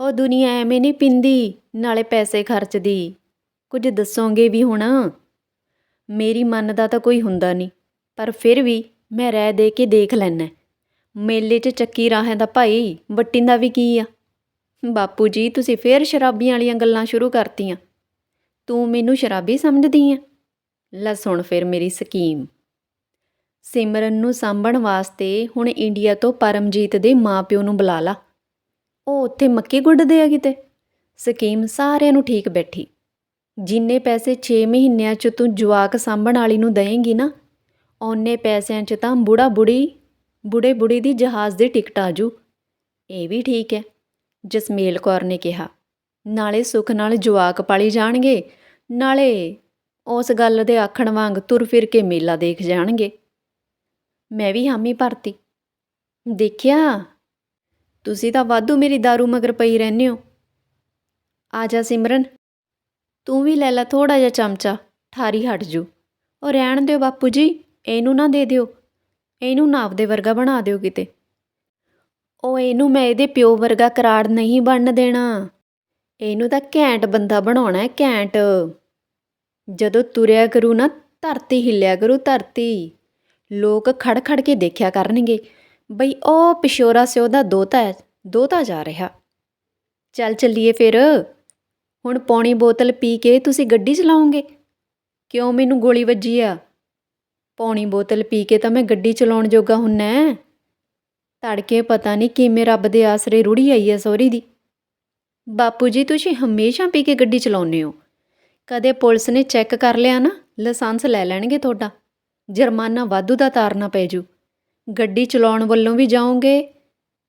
S1: ਉਹ ਦੁਨੀਆ ਐਵੇਂ ਨਹੀਂ ਪਿੰਦੀ, ਨਾਲੇ ਪੈਸੇ ਖਰਚਦੀ। ਕੁਝ ਦੱਸੋਗੇ ਵੀ ਹੁਣ? ਮੇਰੀ ਮਨ ਦਾ ਤਾਂ ਕੋਈ ਹੁੰਦਾ ਨਹੀਂ, ਪਰ ਫਿਰ ਵੀ ਮੈਂ ਰਹਿ ਦੇ ਕੇ ਦੇਖ ਲੈਣਾ ਮੇਲੇ 'ਚ ਚੱਕੀ ਰਾਹਾਂ ਦਾ ਭਾਈ ਵੱਟਿੰਦਾ ਵੀ ਕੀ ਆ? ਬਾਪੂ ਜੀ, ਤੁਸੀਂ ਫੇਰ ਸ਼ਰਾਬੀਆਂ ਵਾਲੀਆਂ ਗੱਲਾਂ ਸ਼ੁਰੂ ਕਰਤੀਆਂ। ਤੂੰ ਮੈਨੂੰ ਸ਼ਰਾਬੀ ਸਮਝਦੀ ਆ? ਲੈ ਸੁਣ ਫਿਰ ਮੇਰੀ ਸਕੀਮ। ਸਿਮਰਨ ਨੂੰ ਸਾਂਭਣ ਵਾਸਤੇ ਹੁਣ ਇੰਡੀਆ ਤੋਂ ਪਰਮਜੀਤ ਦੇ ਮਾਪਿਓ ਨੂੰ ਬੁਲਾ ਲਾ। ਉਹ ਉੱਥੇ ਮੱਕੀ ਗੁੱਡਦੇ ਆ ਕਿਤੇ। ਸਕੀਮ ਸਾਰਿਆਂ ਨੂੰ ਠੀਕ ਬੈਠੀ। ਜਿੰਨੇ ਪੈਸੇ 6 ਮਹੀਨਿਆਂ 'ਚ ਤੂੰ ਜਵਾਕ ਸਾਂਭਣ ਵਾਲੀ ਨੂੰ ਦੇਂਗੀ ਨਾ, ਓਨੇ ਪੈਸਿਆਂ 'ਚ ਤਾਂ ਬੁੜਾ ਬੁੜੀ, ਬੁੜੇ ਬੁੜੀ ਦੀ ਜਹਾਜ਼ ਦੀ ਟਿਕਟ ਆਜੂ ਇਹ ਵੀ ਠੀਕ ਹੈ, ਜਸਮੇਲ ਕੌਰ ਨੇ ਕਿਹਾ। ਨਾਲੇ ਸੁੱਖ ਨਾਲ ਜਵਾਕ ਪਾਲੀ ਜਾਣਗੇ, ਨਾਲੇ ਉਸ ਗੱਲ ਦੇ ਆਖਣ ਵਾਂਗ ਤੁਰ ਫਿਰ ਕੇ ਮੇਲਾ ਦੇਖ ਜਾਣਗੇ। ਮੈਂ ਵੀ ਹਾਮੀ ਭਰਤੀ। ਦੇਖਿਆ ਤੁਸੀਂ ਤਾਂ ਵਾਧੂ ਮੇਰੀ दारू ਮਗਰ ਪਈ ਰਹਿੰਦੇ ਹੋ। ਆ ਜਾ ਸਿਮਰਨ, ਤੂੰ ਵੀ ਲੈ ਲੈ ਥੋੜਾ ਜਿਹਾ ਚਮਚਾ, ਠਾਰੀ ਹਟ ਜੂ। ਉਹ ਰਹਿਣ ਦਿਓ ਬਾਪੂ ਜੀ, ਇਹਨੂੰ ਨਾ ਦੇ ਦਿਓ। ਇਹਨੂੰ ਨਾ ਆਪਦੇ ਵਰਗਾ ਬਣਾ ਦਿਓ ਕਿਤੇ। ਉਹ ਇਹਨੂੰ ਮੈਂ ਇਹਦੇ ਪਿਓ ਵਰਗਾ ਕਰਾੜ ਨਹੀਂ ਬਣਨ ਦੇਣਾ। ਇਹਨੂੰ ਤਾਂ ਘੈਂਟ ਬੰਦਾ ਬਣਾਉਣਾ ਹੈ, ਘੈਂਟ। ਜਦੋਂ ਤੁਰਿਆ ਕਰੂ ਨਾ, ਧਰਤੀ ਹਿੱਲਿਆ ਕਰੂ ਧਰਤੀ। ਲੋਕ ਖੜ ਖੜ ਕੇ ਦੇਖਿਆ ਕਰਨਗੇ। ਬਈ ਉਹ ਪਿਸ਼ੋਰਾ ਸਿਓ ਦਾ ਦੋਤਾ ਹੈ, ਦੋਤਾ ਜਾ ਰਿਹਾ। ਚੱਲ ਚੱਲੀਏ ਫਿਰ। ਹੁਣ ਪੌਣੀ ਬੋਤਲ ਪੀ ਕੇ ਤੁਸੀਂ ਗੱਡੀ ਚਲਾਉਂਗੇ ਕਿਉਂ ਮੈਨੂੰ ਗੋਲੀ ਵੱਜੀ ਆ? ਪੌਣੀ ਬੋਤਲ ਪੀ ਕੇ ਤਾਂ ਮੈਂ ਗੱਡੀ ਚਲਾਉਣ ਜੋਗਾ ਹੁੰਨਾ ਹੈ। ਤੜਕੇ ਪਤਾ ਨਹੀਂ ਕਿਵੇਂ ਰੱਬ ਦੇ ਆਸਰੇ ਰੁੜੀ ਆਈ ਹੈ ਸੋਰੀ ਦੀ। ਬਾਪੂ ਜੀ, ਤੁਸੀਂ ਹਮੇਸ਼ਾ ਪੀ ਕੇ ਗੱਡੀ ਚਲਾਉਂਦੇ ਹੋ। ਕਦੇ ਪੁਲਿਸ ਨੇ ਚੈੱਕ ਕਰ ਲਿਆ ਨਾ, ਲਾਇਸੈਂਸ ਲੈ ਲੈਣਗੇ ਤੁਹਾਡਾ। ਜੁਰਮਾਨਾ ਵਾਧੂ ਦਾ ਤਾਰਨਾ ਪੈ ਜੂ। ਗੱਡੀ ਚਲਾਉਣ ਵੱਲੋਂ ਵੀ ਜਾਓਗੇ?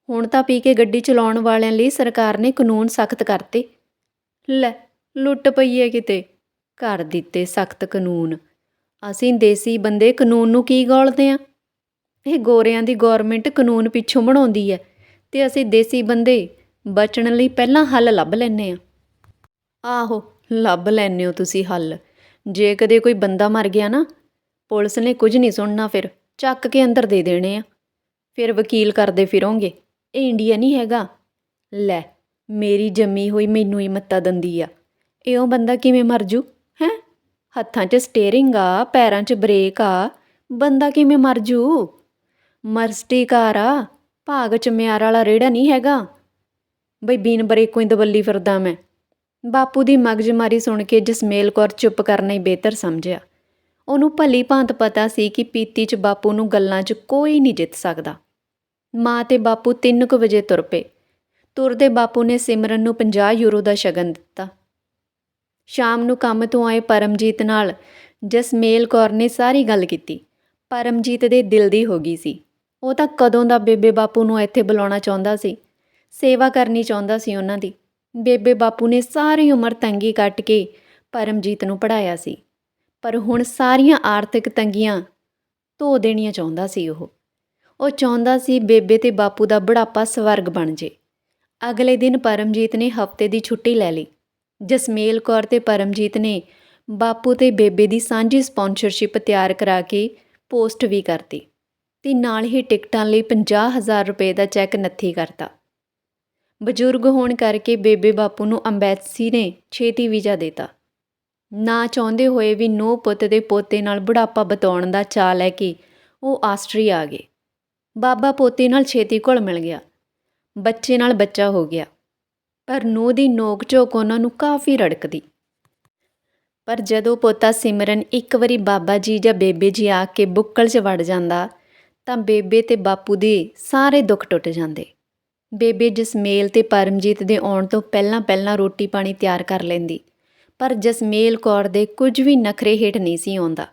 S1: ਹੁਣ ਤਾਂ ਪੀ ਕੇ ਗੱਡੀ ਚਲਾਉਣ ਵਾਲਿਆਂ ਲਈ ਸਰਕਾਰ ਨੇ ਕਾਨੂੰਨ ਸਖਤ ਕਰਤੇ। ਲੈ, ਲੁੱਟ ਪਈ ਹੈ ਕਿਤੇ। ਕਰ ਦਿੱਤੇ ਸਖਤ ਕਾਨੂੰਨ। ਅਸੀਂ ਦੇਸੀ ਬੰਦੇ ਕਾਨੂੰਨ ਨੂੰ ਕੀ ਗੋਲਦੇ ਆ? ਇਹ ਗੋਰਿਆਂ ਦੀ ਗਵਰਨਮੈਂਟ ਕਾਨੂੰਨ ਪਿੱਛੋਂ ਬਣਾਉਂਦੀ ਹੈ ਤੇ ਅਸੀਂ ਦੇਸੀ ਬੰਦੇ ਬਚਣ ਲਈ ਪਹਿਲਾਂ ਹੱਲ ਲੱਭ ਲੈਨੇ ਆ। ਆਹੋ, ਲੱਭ ਲੈਨੇ ਹੋ ਤੁਸੀਂ ਹੱਲ। ਜੇ ਕਦੇ ਕੋਈ ਬੰਦਾ ਮਰ ਗਿਆ ਨਾ, ਪੁਲਿਸ ਨੇ ਕੁਝ ਨਹੀਂ ਸੁਣਨਾ ਫਿਰ। ਚੱਕ ਕੇ ਅੰਦਰ ਦੇ ਦੇਣੇ ਆ। ਫਿਰ ਵਕੀਲ ਕਰਦੇ ਫਿਰੋਂਗੇ। ਇਹ ਇੰਡੀਆ ਨਹੀਂ ਹੈਗਾ। ਲੈ, ਮੇਰੀ ਜੰਮੀ ਹੋਈ ਮੈਨੂੰ ਹੀ ਮੱਤਾ ਦੰਦੀ ਆ। ਇਉਂ ਬੰਦਾ ਕਿਵੇਂ ਮਰ ਜੂ, ਹੈ? ਹੱਥਾਂ 'ਚ ਸਟੀਅਰਿੰਗ ਆ, ਪੈਰਾਂ 'ਚ ਬ੍ਰੇਕ ਆ। ਬੰਦਾ ਕਿਵੇਂ ਮਰ ਜੂ? ਮਰਸਟੀ ਕਾਰ ਆ। ਭਾਗ 'ਚ ਮਿਆਰ ਵਾਲਾ ਰੇੜਾ ਨਹੀਂ ਹੈਗਾ। ਬਈ ਬੀਨ ਬਰੇਕੋਂ ਹੀ ਦਬੱਲੀ ਫਿਰਦਾ ਮੈਂ। ਬਾਪੂ ਦੀ ਮਗਜਮਾਰੀ ਸੁਣ ਕੇ ਜਸਮੇਲ ਕੌਰ ਚੁੱਪ ਕਰਨਾ ਹੀ ਬਿਹਤਰ ਸਮਝਿਆ। ਉਹਨੂੰ ਭਲੀ ਭਾਂਤ ਪਤਾ ਸੀ ਕਿ ਪੀਤੀ 'ਚ ਬਾਪੂ ਨੂੰ ਗੱਲਾਂ 'ਚ ਕੋਈ ਨਹੀਂ ਜਿੱਤ ਸਕਦਾ। ਮਾਂ ਤੇ ਬਾਪੂ 3 ਕੁ ਵਜੇ ਤੁਰ ਪਏ। ਤੁਰਦੇ ਬਾਪੂ ਨੇ ਸਿਮਰਨ ਨੂੰ 50 ਯੂਰੋ ਦਾ ਸ਼ਗਨ ਦਿੱਤਾ। ਸ਼ਾਮ ਨੂੰ ਕੰਮ ਤੋਂ ਆਏ ਪਰਮਜੀਤ ਨਾਲ ਜਸਮੇਲ ਕੌਰ ਨੇ ਸਾਰੀ ਗੱਲ ਕੀਤੀ। ਪਰਮਜੀਤ ਦੇ ਦਿਲ ਦੀ ਹੋ ਗਈ ਸੀ। ਉਹ ਤਾਂ ਕਦੋਂ ਦਾ ਬੇਬੇ ਬਾਪੂ ਨੂੰ ਇੱਥੇ ਬੁਲਾਉਣਾ ਚਾਹੁੰਦਾ ਸੀ, ਸੇਵਾ ਕਰਨੀ ਚਾਹੁੰਦਾ ਸੀ ਉਹਨਾਂ ਦੀ। ਬੇਬੇ ਬਾਪੂ ਨੇ ਸਾਰੀ ਉਮਰ ਤੰਗੀ ਕੱਟ ਕੇ ਪਰਮਜੀਤ ਨੂੰ ਪੜਾਇਆ ਸੀ। ਪਰ ਹੁਣ ਸਾਰੀਆਂ ਆਰਥਿਕ ਤੰਗੀਆਂ ਧੋ ਦੇਣੀਆਂ ਚਾਹੁੰਦਾ ਸੀ ਉਹ। ਉਹ ਚਾਹੁੰਦਾ ਸੀ ਬੇਬੇ ਤੇ ਬਾਪੂ ਦਾ ਬੁਢਾਪਾ ਸਵਰਗ ਬਣ ਜੇ। ਅਗਲੇ ਦਿਨ ਪਰਮਜੀਤ ਨੇ ਹਫ਼ਤੇ ਦੀ ਛੁੱਟੀ ਲੈ ਲਈ। ਜਸਮੇਲ ਕੌਰ ਤੇ ਪਰਮਜੀਤ ਨੇ ਬਾਪੂ ਤੇ ਬੇਬੇ ਦੀ ਸਾਂਝੀ ਸਪਾਂਸਰਸ਼ਿਪ ਤਿਆਰ ਕਰਾ ਕੇ ਪੋਸਟ ਵੀ ਕਰਤੀ ਤੇ ਨਾਲ ਹੀ ਟਿਕਟਾਂ ਲਈ 50000 ਰੁਪਏ ਦਾ ਚੈੱਕ ਨੱਥੀ ਕਰਤਾ। ਬਜ਼ੁਰਗ ਹੋਣ ਕਰਕੇ ਬੇਬੇ ਬਾਪੂ ਨੂੰ ਅੰਬੈਸੀ ਨੇ ਛੇਤੀ ਵੀਜ਼ਾ ਦਿੱਤਾ। ਨਾ ਚਾਹੁੰਦੇ ਹੋਏ ਵੀ ਨੋ ਪੁੱਤ ਦੇ ਪੋਤੇ ਨਾਲ ਬੁਢਾਪਾ ਬਤਾਉਣ ਦਾ ਚਾਅ ਲੈ ਕੇ ਉਹ ਆਸਟਰੀ ਆ ਗਏ। ਬਾਬਾ ਪੋਤੇ ਨਾਲ ਛੇਤੀ ਘੁਲ ਮਿਲ ਗਿਆ। ਬੱਚੇ ਨਾਲ ਬੱਚਾ ਹੋ ਗਿਆ। ਪਰ ਨੂੰਹ ਦੀ ਨੋਕ ਝੋਕ ਉਹਨਾਂ ਨੂੰ ਕਾਫੀ ਰੜਕਦੀ। ਪਰ ਜਦੋਂ ਪੋਤਾ ਸਿਮਰਨ ਇੱਕ ਵਾਰੀ ਬਾਬਾ ਜੀ ਜਾਂ ਬੇਬੇ ਜੀ ਆ ਕੇ ਬੁੱਕਲ 'ਚ ਵੜ ਜਾਂਦਾ, ਤਾਂ ਬੇਬੇ ਤੇ ਬਾਪੂ ਦੇ ਸਾਰੇ ਦੁੱਖ ਟੁੱਟ ਜਾਂਦੇ। ਬੇਬੇ ਜਸਮੇਲ ਤੇ ਪਰਮਜੀਤ ਦੇ ਆਉਣ ਤੋਂ ਪਹਿਲਾਂ ਪਹਿਲਾਂ ਰੋਟੀ ਪਾਣੀ ਤਿਆਰ ਕਰ ਲੈਂਦੀ ਪਰ ਜਸਮੇਲ ਕੌਰ ਦੇ ਕੁਝ ਵੀ ਨਖਰੇ ਹੇਠ ਨਹੀਂ ਸੀ ਆਉਂਦਾ।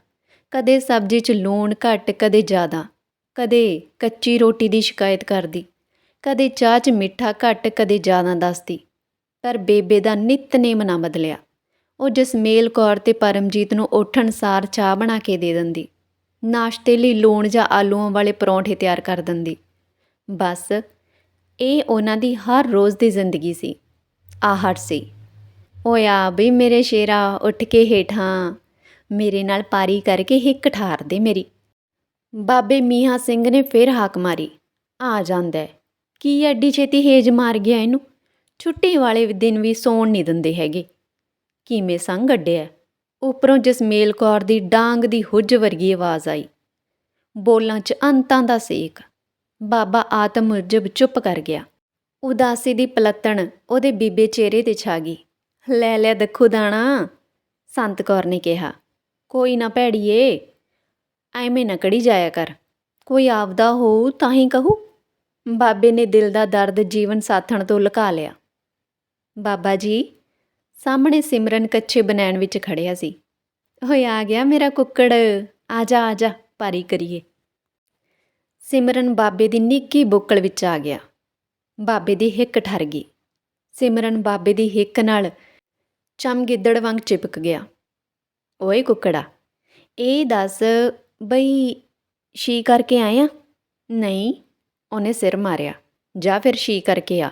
S1: ਕਦੇ ਸਬਜ਼ੀ 'ਚ ਲੂਣ ਘੱਟ, ਕਦੇ ਜ਼ਿਆਦਾ। ਕਦੇ ਕੱਚੀ ਰੋਟੀ ਦੀ ਸ਼ਿਕਾਇਤ ਕਰਦੀ। ਕਦੇ ਚਾਹ 'ਚ ਮਿੱਠਾ ਘੱਟ, ਕਦੇ ਜ਼ਿਆਦਾ ਦੱਸਦੀ। ਪਰ ਬੇਬੇ ਦਾ ਨਿਤਨੇਮ ਨਾ ਬਦਲਿਆ। ਉਹ ਜਸਮੇਲ ਕੌਰ ਤੇ ਪਰਮਜੀਤ ਨੂੰ ਉੱਠਣ ਸਾਰ ਚਾਹ ਬਣਾ ਕੇ ਦੇ ਦਿੰਦੀ। ਨਾਸ਼ਤੇ ਲਈ ਲੂਣ ਜਾਂ ਆਲੂਆਂ ਵਾਲੇ ਪਰੌਂਠੇ ਤਿਆਰ ਕਰ ਦਿੰਦੀ। ਬਸ, ਇਹ ਉਹਨਾਂ ਦੀ ਹਰ ਰੋਜ਼ ਦੀ ਜ਼ਿੰਦਗੀ ਸੀ। ਆਹਟ ਸੀ। ਹੋਇਆ ਬਈ ਮੇਰੇ ਸ਼ੇਰਾ ਉੱਠ ਕੇ ਹੇਠਾਂ ਮੇਰੇ ਨਾਲ ਪਾਰੀ ਕਰਕੇ ਹਿੱਕ ਠਾਰ ਦੇ ਮੇਰੀ। ਬਾਬੇ ਮੀਆਂ ਸਿੰਘ ਨੇ ਫਿਰ ਹਾਕ ਮਾਰੀ, ਆ ਜਾਂਦਾ ਕੀ ਐਡੀ ਛੇਤੀ ਹੇਜ ਮਾਰ ਗਿਆ ਇਹਨੂੰ? ਛੁੱਟੀ ਵਾਲੇ ਦਿਨ ਵੀ ਸੌਣ ਨਹੀਂ ਦਿੰਦੇ ਹੈਗੇ। ਕਿਵੇਂ ਸੰਗ ਅੱਡਿਆ? ਉੱਪਰੋਂ ਜਸਮੇਲ ਕੌਰ ਦੀ ਡਾਂਗ ਦੀ ਹੁੱਜ ਵਰਗੀ ਆਵਾਜ਼ ਆਈ। ਬੋਲਾਂ 'ਚ ਅੰਤਾਂ ਦਾ ਸੇਕ। ਬਾਬਾ ਆਤਮ ਉਜਬ ਚੁੱਪ ਕਰ ਗਿਆ। ਉਦਾਸੀ ਦੀ ਪਲੱਤਣ ਉਹਦੇ ਬੀਬੇ ਚਿਹਰੇ ਤੇ ਛਾ ਗਈ। ਲੈ ਲੈ ਦਖੂ ਦਾਣਾ। ਸੰਤ ਕੌਰ ਨੇ ਕਿਹਾ, ਕੋਈ ਨਾ ਭੈੜੀਏ, ਐਵੇਂ ਨਾ ਕੜੀ ਜਾਇਆ ਕਰ। ਕੋਈ ਆਪਦਾ ਹੋਊ ਤਾਂ ਹੀ ਕਹੂ। ਬਾਬੇ ਨੇ ਦਿਲ ਦਾ ਦਰਦ ਜੀਵਨ ਸਾਥਣ ਤੋਂ ਲੁਕਾ ਲਿਆ। ਬਾਬਾ ਜੀ, ਸਾਹਮਣੇ ਸਿਮਰਨ ਕੱਚੇ ਬਨੈਣ ਵਿੱਚ ਖੜਿਆ ਸੀ। ਓਏ ਆ ਗਿਆ ਮੇਰਾ ਕੁੱਕੜ। ਆ ਜਾ ਆ ਜਾ, ਪਾਰੀ ਕਰੀਏ। ਸਿਮਰਨ ਬਾਬੇ ਦੀ ਨਿੱਕੀ ਬੁੱਕਲ ਵਿੱਚ ਆ ਗਿਆ। ਬਾਬੇ ਦੀ ਹਿੱਕ ਠਰ ਗਈ। ਸਿਮਰਨ ਬਾਬੇ ਦੀ ਹਿੱਕ ਨਾਲ ਚਮਗਿੱਦੜ ਵਾਂਗ ਚਿਪਕ ਗਿਆ। ਓਏ ਕੁੱਕੜਾ, ਇਹ ਦੱਸ ਬਈ ਸ਼ੀ ਕਰਕੇ ਆਇਆ? ਨਹੀਂ, ਉਹਨੇ ਸਿਰ ਮਾਰਿਆ। ਜਾਂ ਫਿਰ ਸ਼ੀ ਕਰਕੇ ਆ।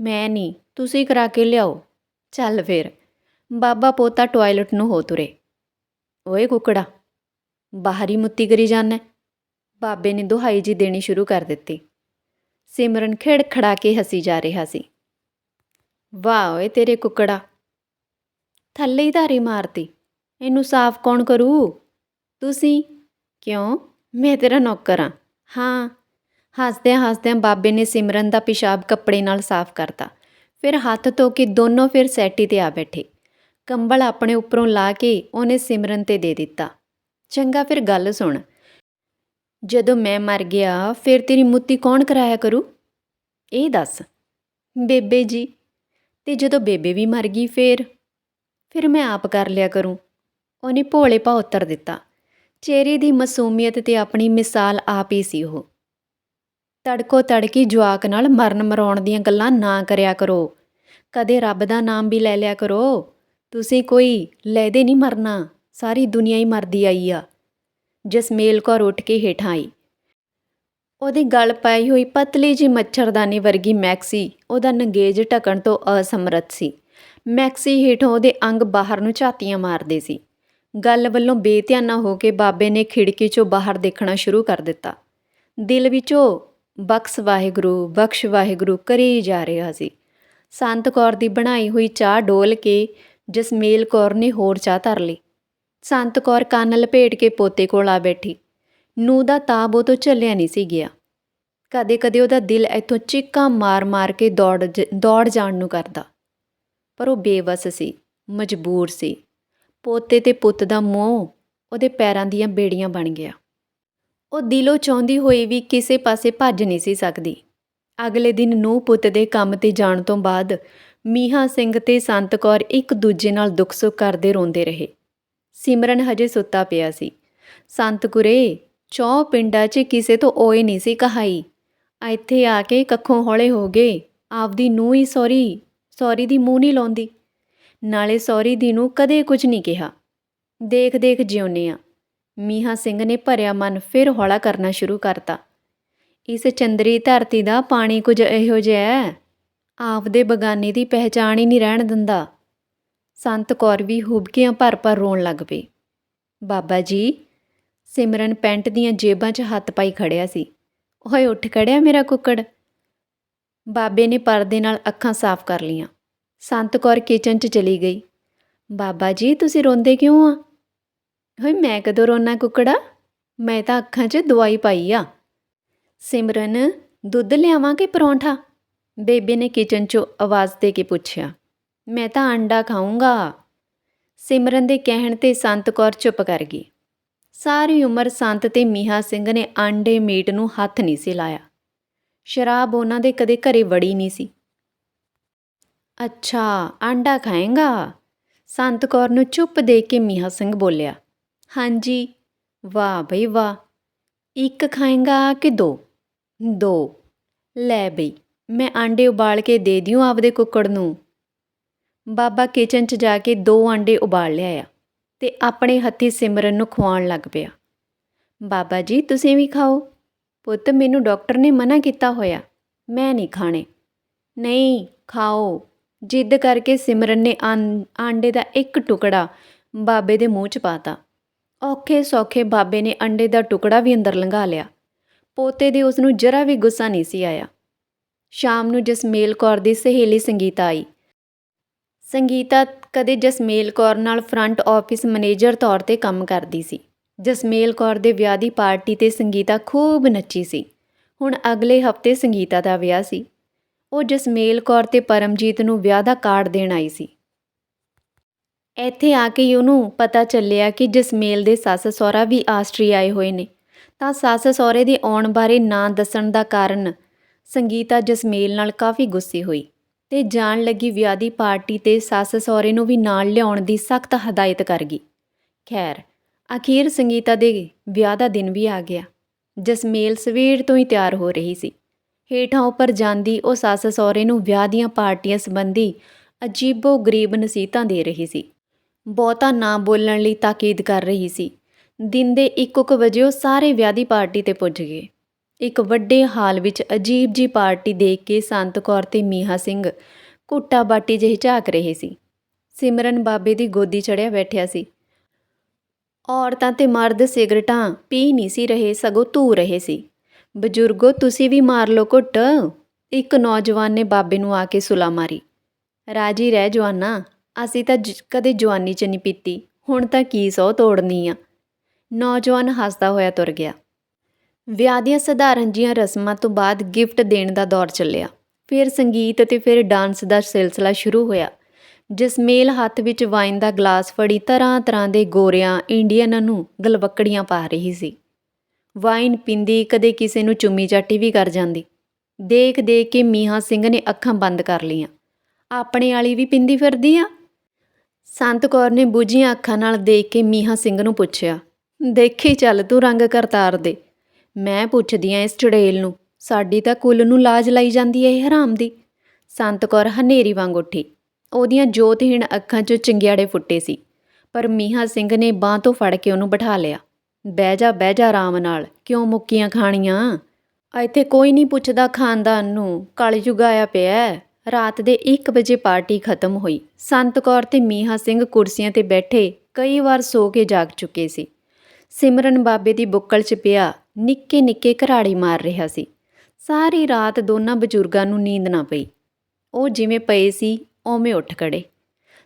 S1: ਮੈਂ ਨਹੀਂ, ਤੁਸੀਂ ਕਰਾ ਕੇ ਲਿਆਓ। ਚੱਲ ਫਿਰ, ਬਾਬਾ ਪੋਤਾ ਟਾਇਲਟ ਨੂੰ ਹੋ ਤੁਰੇ। ਓਏ ਕੁਕੜਾ, ਬਾਹਰੀ ਮੁੱਤੀ ਕਰੀ ਜਾਣਾ ਬਾਬੇ ਨੇ ਦੁਹਾਈ ਜੀ ਦੇਣੀ ਸ਼ੁਰੂ ਕਰ ਦਿੱਤੀ। ਸਿਮਰਨ ਖਿੜ ਖੜਾ ਕੇ ਹੱਸੀ ਜਾ ਰਿਹਾ ਸੀ। ਵਾਹ ਓਏ ਤੇਰੇ ਕੁੱਕੜਾ ਥੱਲੇ ਹੀ ਧਾਰੀ ਮਾਰਤੀ। ਇਹਨੂੰ ਸਾਫ਼ ਕੌਣ ਕਰੂ? ਤੁਸੀਂ? ਕਿਉਂ? ਮੈਂ ਤੇਰਾ ਨੌਕਰ ਹਾਂ ਹਾਂ। ਹੱਸਦਿਆਂ ਹੱਸਦਿਆਂ ਬਾਬੇ ਨੇ ਸਿਮਰਨ ਦਾ ਪਿਸ਼ਾਬ ਕੱਪੜੇ ਨਾਲ ਸਾਫ਼ ਕਰਤਾ। ਫਿਰ ਹੱਥ ਧੋ ਕੇ ਦੋਨੋਂ ਫਿਰ ਸੈਟੀ ਤੇ ਆ ਬੈਠੇ। ਕੰਬਲ ਆਪਣੇ ਉੱਪਰੋਂ ਲਾ ਕੇ ਉਹਨੇ ਸਿਮਰਨ ਤੇ ਦੇ ਦਿੱਤਾ। ਚੰਗਾ, ਫਿਰ ਗੱਲ ਸੁਣ। ਜਦੋਂ ਮੈਂ ਮਰ ਗਿਆ, ਫਿਰ ਤੇਰੀ ਮੁੱਤੀ ਕੌਣ ਕਰਾਇਆ ਕਰੂ? ਇਹ ਦੱਸ। ਬੇਬੇ ਜੀ। ਤੇ ਜਦੋਂ ਬੇਬੇ ਵੀ ਮਰ ਗਈ, ਫਿਰ? ਫਿਰ ਮੈਂ ਆਪ ਕਰ ਲਿਆ ਕਰੂੰ। ਉਹਨੇ ਭੋਲੇ ਪਾ ਉੱਤਰ ਦਿੱਤਾ। ਚਿਹਰੇ ਦੀ ਮਾਸੂਮੀਅਤ ਤੇ ਆਪਣੀ ਮਿਸਾਲ ਆਪ ਹੀ ਸੀ ਉਹ। ਤੜਕੋ ਤੜਕੀ ਜਵਾਕ ਨਾਲ ਮਰਨ ਮਰਾਉਣ ਦੀਆਂ ਗੱਲਾਂ ਨਾ ਕਰਿਆ ਕਰੋ। ਕਦੇ ਰੱਬ ਦਾ ਨਾਮ ਵੀ ਲੈ ਲਿਆ ਕਰੋ। ਤੁਸੀਂ ਕੋਈ ਲੈਦੇ ਨਹੀਂ ਮਰਨਾ। ਸਾਰੀ ਦੁਨੀਆ ਹੀ ਮਰਦੀ ਆਈ ਆ। ਜਸਮੇਲ ਕੌਰ ਉੱਠ ਕੇ ਹੇਠਾਂ ਆਈ। ਉਹਦੀ ਗਲ ਪਾਈ ਹੋਈ ਪਤਲੀ ਜੀ ਮੱਛਰਦਾਨੀ ਵਰਗੀ ਮੈਕਸੀ ਉਹਦਾ ਨੰਗੇਜ ਢਕਣ ਤੋਂ ਅਸਮਰੱਥ ਸੀ। ਮੈਕਸੀ ਹੇਠੋਂ ਉਹਦੇ ਅੰਗ ਬਾਹਰ ਨੂੰ ਝਾਤੀਆਂ ਮਾਰਦੇ ਸੀ। ਗੱਲ ਵੱਲੋਂ ਬੇਧਿਆਨਾ ਹੋ ਕੇ ਬਾਬੇ ਨੇ ਖਿੜਕੀ 'ਚੋਂ ਬਾਹਰ ਦੇਖਣਾ ਸ਼ੁਰੂ ਕਰ ਦਿੱਤਾ। ਦਿਲ ਵਿੱਚੋਂ ਬਖਸ਼ ਵਾਹਿਗੁਰੂ ਬਖਸ਼ ਵਾਹਿਗੁਰੂ ਕਰੀ ਜਾ ਰਿਹਾ ਸੀ। ਸੰਤ ਕੌਰ ਦੀ ਬਣਾਈ ਹੋਈ ਚਾਹ ਡੋਲ ਕੇ ਜਸਮੇਲ ਕੌਰ ਨੇ ਹੋਰ ਚਾਹ ਧਰ ਲਈ। ਸੰਤ ਕੌਰ ਕੰਨ ਲਪੇਟ ਕੇ ਪੋਤੇ ਕੋਲ ਆ ਬੈਠੀ। ਨੂੰ ਦਾ ਤਾਬ ਉਹ ਤੋਂ ਝੱਲਿਆ ਨਹੀਂ ਸੀ ਗਿਆ। ਕਦੇ-ਕਦੇ ਉਹਦਾ ਦਿਲ ਇੱਥੋਂ ਚੀਕਾਂ ਮਾਰ-ਮਾਰ ਕੇ ਦੌੜ ਜ- ਦੌੜ ਜਾਣ ਨੂੰ ਕਰਦਾ। ਪਰ ਉਹ ਬੇਵਸ ਸੀ, ਮਜਬੂਰ ਸੀ। ਪੋਤੇ ਤੇ ਪੁੱਤ ਦਾ ਮੋਹ ਉਹਦੇ ਪੈਰਾਂ ਦੀਆਂ ਬੇੜੀਆਂ ਬਣ ਗਿਆ। ਉਹ ਦਿਲੋਂ ਚਾਹੁੰਦੀ ਹੋਈ ਵੀ ਕਿਸੇ ਪਾਸੇ ਭੱਜ ਨਹੀਂ ਸੀ ਸਕਦੀ। ਅਗਲੇ ਦਿਨ ਨੂੰ ਪੁੱਤ ਦੇ ਕੰਮ ਤੇ ਜਾਣ ਤੋਂ ਬਾਅਦ ਮੀਹਾ ਸਿੰਘ ਤੇ ਸੰਤ ਕੌਰ ਇੱਕ ਦੂਜੇ ਨਾਲ ਦੁੱਖ ਸੁੱਖ ਕਰਦੇ ਰੋਂਦੇ ਰਹੇ। ਸਿਮਰਨ ਹਜੇ ਸੁੱਤਾ ਪਿਆ ਸੀ। ਸੰਤ ਕੁਰੇ, ਚੌ ਪਿੰਡਾਂ 'ਚ ਕਿਸੇ ਤੋਂ ਓਏ ਨਹੀਂ ਸੀ ਕਹਾਈ। ਇੱਥੇ ਆ ਕੇ ਕੱਖੋਂ ਹੌਲੇ ਹੋ ਗਏ, ਆਪਦੀ ਨੂੰ ਹੀ ਸੋਰੀ ਸੌਰੀ ਦੀ ਮੂੰਹ ਨਹੀਂ ਲਾਉਂਦੀ। ਨਾਲੇ ਸੌਰੀ ਦੀ ਨੂੰ ਕਦੇ ਕੁਝ ਨਹੀਂ ਕਿਹਾ। ਦੇਖ ਦੇਖ ਜਿਉਨੇ ਆ ਮੀਹਾ ਸਿੰਘ ਨੇ ਭਰਿਆ ਮਨ ਫਿਰ ਹੌਲਾ ਕਰਨਾ ਸ਼ੁਰੂ ਕਰਤਾ। ਇਸ ਚੰਦਰੀ ਧਰਤੀ ਦਾ ਪਾਣੀ ਕੁਝ ਇਹੋ ਜਿਹਾ ਹੈ। ਆਪਦੇ ਬਗਾਨੇ ਦੀ ਪਹਿਚਾਣ ਹੀ ਨਹੀਂ ਰਹਿਣ ਦਿੰਦਾ। ਸੰਤ ਕੌਰ ਵੀ ਹੁਬਕੀਆਂ ਭਰ ਭਰ ਰੋਣ ਲੱਗ ਪਈ। ਬਾਬਾ ਜੀ, ਸਿਮਰਨ ਪੈਂਟ ਦੀਆਂ ਜੇਬਾਂ 'ਚ ਹੱਥ ਪਾਈ ਖੜਿਆ ਸੀ। ਓਏ, ਉੱਠ ਖੜਿਆ ਮੇਰਾ ਕੁੱਕੜ। ਬਾਬੇ ਨੇ ਪਰਦੇ ਨਾਲ ਅੱਖਾਂ ਸਾਫ਼ ਕਰ ਲੀਆਂ ਸੰਤ ਕੌਰ ਕਿਚਨ 'ਚ ਚਲੀ ਗਈ। ਬਾਬਾ ਜੀ, ਤੁਸੀਂ ਰੋਂਦੇ ਕਿਉਂ ਆ? ਹੋਏ, ਮੈਂ ਕਦੋਂ ਰੋਣਾ ਕੁੱਕੜਾ? ਮੈਂ ਤਾਂ ਅੱਖਾਂ 'ਚ ਦਵਾਈ ਪਾਈ ਆ। ਸਿਮਰਨ, ਦੁੱਧ ਲਿਆਵਾਂ ਕਿ ਪਰੌਂਠਾ? ਬੇਬੇ ਨੇ ਕਿਚਨ 'ਚੋਂ ਆਵਾਜ਼ ਦੇ ਕੇ ਪੁੱਛਿਆ। ਮੈਂ ਤਾਂ ਅੰਡਾ ਖਾਊਂਗਾ। ਸਿਮਰਨ ਦੇ ਕਹਿਣ ਤੇ ਸੰਤ ਕੌਰ ਚੁੱਪ ਕਰ ਗਈ। ਸਾਰੀ ਉਮਰ ਸੰਤ ਤੇ ਮੀਹਾ ਸਿੰਘ ਨੇ ਆਂਡੇ ਮੀਟ ਨੂੰ ਹੱਥ ਨਹੀਂ ਸੀ ਲਾਇਆ। ਸ਼ਰਾਬ ਉਹਨਾਂ ਦੇ ਕਦੇ ਘਰੇ ਵੜੀ ਨਹੀਂ ਸੀ। ਅੱਛਾ, ਆਂਡਾ ਖਾਏਗਾ? ਸੰਤ ਕੌਰ ਨੂੰ ਚੁੱਪ ਦੇ ਕੇ ਮੀਹਾ ਸਿੰਘ ਬੋਲਿਆ, ਹਾਂਜੀ, ਵਾਹ ਬਈ ਵਾਹ। ਇੱਕ ਖਾਏਗਾ ਕਿ ਦੋ? ਦੋ। ਲੈ ਬਈ, ਮੈਂ ਆਂਡੇ ਉਬਾਲ ਕੇ ਦੇ ਦਿਉ ਆਪਦੇ ਕੁੱਕੜ ਨੂੰ। ਬਾਬਾ ਕਿਚਨ 'ਚ ਜਾ ਕੇ ਦੋ ਆਂਡੇ ਉਬਾਲ ਲਿਆਇਆ ਤੇ ਆਪਣੇ ਹੱਥੀ ਸਿਮਰਨ ਨੂੰ ਖਵਾਉਣ ਲੱਗ ਪਿਆ। ਬਾਬਾ ਜੀ, ਤੁਸੀਂ ਵੀ ਖਾਓ। ਪੁੱਤ, ਮੈਨੂੰ ਡਾਕਟਰ ਨੇ ਮਨਾ ਕੀਤਾ ਹੋਇਆ। ਮੈਂ ਨਹੀਂ ਖਾਣੇ। ਨਹੀਂ, ਖਾਓ। ਜਿੱਦ ਕਰਕੇ ਸਿਮਰਨ ਨੇ ਆਂ- ਆਂਡੇ ਦਾ ਇੱਕ ਟੁਕੜਾ ਬਾਬੇ ਦੇ ਮੂੰਹ 'ਚ ਪਾਤਾ। ਔਖੇ ਸੌਖੇ ਬਾਬੇ ਨੇ ਅੰਡੇ ਦਾ ਟੁਕੜਾ ਵੀ ਅੰਦਰ ਲੰਘਾ ਲਿਆ। ਪੋਤੇ ਦੇ ਉਸ ਨੂੰ ਜਰਾ ਵੀ ਗੁੱਸਾ ਨਹੀਂ ਸੀ ਆਇਆ। ਸ਼ਾਮ ਨੂੰ ਜਸਮੇਲ ਕੌਰ ਦੀ ਸਹੇਲੀ ਸੰਗੀਤਾ ਆਈ। ਸੰਗੀਤਾ ਕਦੇ ਜਸਮੇਲ ਕੌਰ ਨਾਲ ਫਰੰਟ ਆਫਿਸ ਮੈਨੇਜਰ ਤੌਰ ਤੇ ਕੰਮ ਕਰਦੀ ਸੀ। ਜਸਮੇਲ ਕੌਰ ਦੇ ਵਿਆਹ ਦੀ ਪਾਰਟੀ ਤੇ ਸੰਗੀਤਾ ਖੂਬ ਨੱਚੀ ਸੀ। ਹੁਣ ਅਗਲੇ ਹਫ਼ਤੇ ਸੰਗੀਤਾ ਦਾ ਵਿਆਹ ਸੀ। ਉਹ ਜਸਮੇਲ ਕੌਰ ਤੇ ਪਰਮਜੀਤ ਨੂੰ ਵਿਆਹ ਦਾ ਕਾਰਡ ਦੇਣ ਆਈ ਸੀ। ਇੱਥੇ ਆ ਕੇ ਉਹਨੂੰ ਪਤਾ ਚੱਲਿਆ ਕਿ ਜਸਮੇਲ ਦੇ ਸੱਸ ਸਹੁਰਾ ਵੀ ਆਸਟਰੀਆ ਆਏ ਹੋਏ ਨੇ। ਤਾਂ ਸੱਸ ਸਹੁਰੇ ਦੇ ਆਉਣ ਬਾਰੇ ਨਾ ਦੱਸਣ ਦਾ ਕਾਰਨ ਸੰਗੀਤਾ ਜਸਮੇਲ ਨਾਲ ਕਾਫੀ ਗੁੱਸੇ ਹੋਈ ਤੇ ਜਾਣ ਲੱਗੀ ਵਿਆਹ ਦੀ ਪਾਰਟੀ ਤੇ ਸੱਸ ਸਹੁਰੇ ਨੂੰ ਵੀ ਨਾਲ ਲਿਆਉਣ ਦੀ ਸਖਤ ਹਦਾਇਤ ਕਰ ਗਈ। ਖੈਰ ਅਖੀਰ ਸੰਗੀਤਾ ਦੇ ਵਿਆਹ ਦਾ ਦਿਨ ਵੀ ਆ ਗਿਆ। ਜਸਮੇਲ ਸਵੇਰ ਤੋਂ ਹੀ ਤਿਆਰ ਹੋ ਰਹੀ ਸੀ। ਹੇਠਾਂ ਉੱਪਰ ਜਾਂਦੀ ਉਹ ਸੱਸ ਸਹੁਰੇ ਨੂੰ ਵਿਆਹ ਦੀਆਂ ਪਾਰਟੀਆਂ ਸੰਬੰਧੀ ਅਜੀਬੋ ਗਰੀਬ ਨਸੀਹਤਾਂ ਦੇ ਰਹੀ ਸੀ। ਬਹੁਤਾ ਨਾ ਬੋਲਣ ਲਈ ਤਾਕੀਦ ਕਰ ਰਹੀ ਸੀ। ਦਿਨ ਦੇ 1:00 ਵਜੇ ਉਹ ਸਾਰੇ ਵਿਆਹ ਦੀ ਪਾਰਟੀ ਤੇ ਪੁੱਜ ਗਏ। ਇੱਕ ਵੱਡੇ ਹਾਲ ਵਿੱਚ ਅਜੀਬ ਜੀ ਪਾਰਟੀ ਦੇਖ ਕੇ ਸੰਤ ਕੌਰ ਤੇ ਮੀਹਾ ਸਿੰਘ ਕੁੱਟਾ ਬਾਟੀ ਜਿਹੇ ਝਾਕ ਰਹੇ ਸੀ। ਸਿਮਰਨ ਬਾਬੇ ਦੀ ਗੋਦੀ ਚੜਿਆ ਬੈਠਿਆ ਸੀ। ਔਰਤਾਂ ਤੇ ਮਰਦ ਸਿਗਰਟਾਂ ਪੀ ਨਹੀਂ ਸੀ ਰਹੇ, ਸਗੋਂ ਧੂ ਰਹੇ ਸੀ। ਬਜ਼ੁਰਗੋ, ਤੁਸੀਂ ਵੀ ਮਾਰ ਲਓ ਘੁੱਟ। ਇੱਕ ਨੌਜਵਾਨ ਨੇ ਬਾਬੇ ਨੂੰ ਆ ਕੇ ਸੁਲਾ ਮਾਰੀ। ਰਾਜੀ ਰਹਿ ਜਵਾਨਾ, ਅਸੀਂ ਤਾਂ ਜ- ਕਦੇ ਜਵਾਨੀ ਚ ਨਹੀਂ ਪੀਤੀ, ਹੁਣ ਤਾਂ ਕੀ ਸੌ ਤੋੜਨੀ ਆ? ਨੌਜਵਾਨ ਹੱਸਦਾ ਹੋਇਆ ਤੁਰ ਗਿਆ। ਵਿਆਹ ਦੀਆਂ ਸਧਾਰਨ ਜੀਆਂ ਰਸਮਾਂ ਤੋਂ ਬਾਅਦ ਗਿਫਟ ਦੇਣ ਦਾ ਦੌਰ ਚੱਲਿਆ। ਫਿਰ ਸੰਗੀਤ ਅਤੇ ਫਿਰ ਡਾਂਸ ਦਾ ਸਿਲਸਿਲਾ ਸ਼ੁਰੂ ਹੋਇਆ। ਜਸਮੇਲ ਹੱਥ ਵਿੱਚ ਵਾਈਨ ਦਾ ਗਲਾਸ ਫੜੀ ਤਰ੍ਹਾਂ ਤਰ੍ਹਾਂ ਦੇ ਗੋਰਿਆਂ ਇੰਡੀਅਨਾਂ ਨੂੰ ਗਲਵੱਕੜੀਆਂ ਪਾ ਰਹੀ ਸੀ। ਵਾਈਨ ਪਿੰਦੀ ਕਦੇ ਕਿਸੇ ਨੂੰ ਚੁੰਮੀ ਚਾਟੀ ਵੀ ਕਰ ਜਾਂਦੀ। ਦੇਖ ਦੇਖ ਕੇ ਮੀਹਾ ਸਿੰਘ ਨੇ ਅੱਖਾਂ ਬੰਦ ਕਰ ਲਈਆਂ। ਆਪਣੇ ਵਾਲੀ ਵੀ ਪਿੰਦੀ ਫਿਰਦੀ ਆ? ਸੰਤ ਕੌਰ ਨੇ ਬੁਝੀਆਂ ਅੱਖਾਂ ਨਾਲ ਦੇਖ ਕੇ ਮੀਹਾ ਸਿੰਘ ਨੂੰ ਪੁੱਛਿਆ, ਦੇਖੀ ਚੱਲ ਤੂੰ ਰੰਗ ਕਰਤਾਰ ਦੇ। ਮੈਂ ਪੁੱਛਦੀ ਆ ਇਸ ਚੜੇਲ ਨੂੰ, ਸਾਡੀ ਤਾਂ ਕੁੱਲ ਨੂੰ ਲਾਜ ਲਾਈ ਜਾਂਦੀ ਏ ਇਹ ਹਰਾਮ ਦੀ। ਸੰਤ ਕੌਰ ਹਨੇਰੀ ਵਾਂਗ ਉੱਠੀ। ਉਹਦੀਆਂ ਜੋਤਹੀਣ ਅੱਖਾਂ 'ਚੋਂ ਚਿੰਗਿਆੜੇ ਫੁੱਟੇ ਸੀ, ਪਰ ਮੀਹਾ ਸਿੰਘ ਨੇ ਬਾਹ ਤੋਂ ਫੜ ਕੇ ਉਹਨੂੰ ਬਿਠਾ ਲਿਆ। ਬਹਿ ਜਾ ਬਹਿ ਜਾ ਆਰਾਮ ਨਾਲ, ਕਿਉਂ ਮੁੱਕੀਆਂ ਖਾਣੀਆਂ? ਇੱਥੇ ਕੋਈ ਨਹੀਂ ਪੁੱਛਦਾ ਖਾਨਦਾਨ ਨੂੰ ਕਲਯੁਗ ਆਇਆ ਪਿਆ ਰਾਤ ਦੇ 1 ਵਜੇ ਪਾਰਟੀ ਖਤਮ ਹੋਈ। ਸੰਤ ਕੌਰ ਤੇ ਮੀਹਾ ਸਿੰਘ ਕੁਰਸੀਆਂ ਤੇ ਬੈਠੇ ਕਈ ਵਾਰ ਸੋ ਕੇ ਜਾਗ ਚੁੱਕੇ ਸੀ। ਸਿਮਰਨ ਬਾਬੇ ਦੀ ਬੁੱਕਲ 'ਚ ਪਿਆ ਨਿੱਕੇ ਨਿੱਕੇ ਘਰਾੜੀ ਮਾਰ ਰਿਹਾ ਸੀ। ਸਾਰੀ ਰਾਤ ਦੋਨਾਂ ਬਜ਼ੁਰਗਾਂ ਨੂੰ ਨੀਂਦ ਨਾ ਪਈ। ਉਹ ਜਿਵੇਂ ਪਏ ਸੀ ਓਵੇਂ ਉੱਠ ਖੜੇ।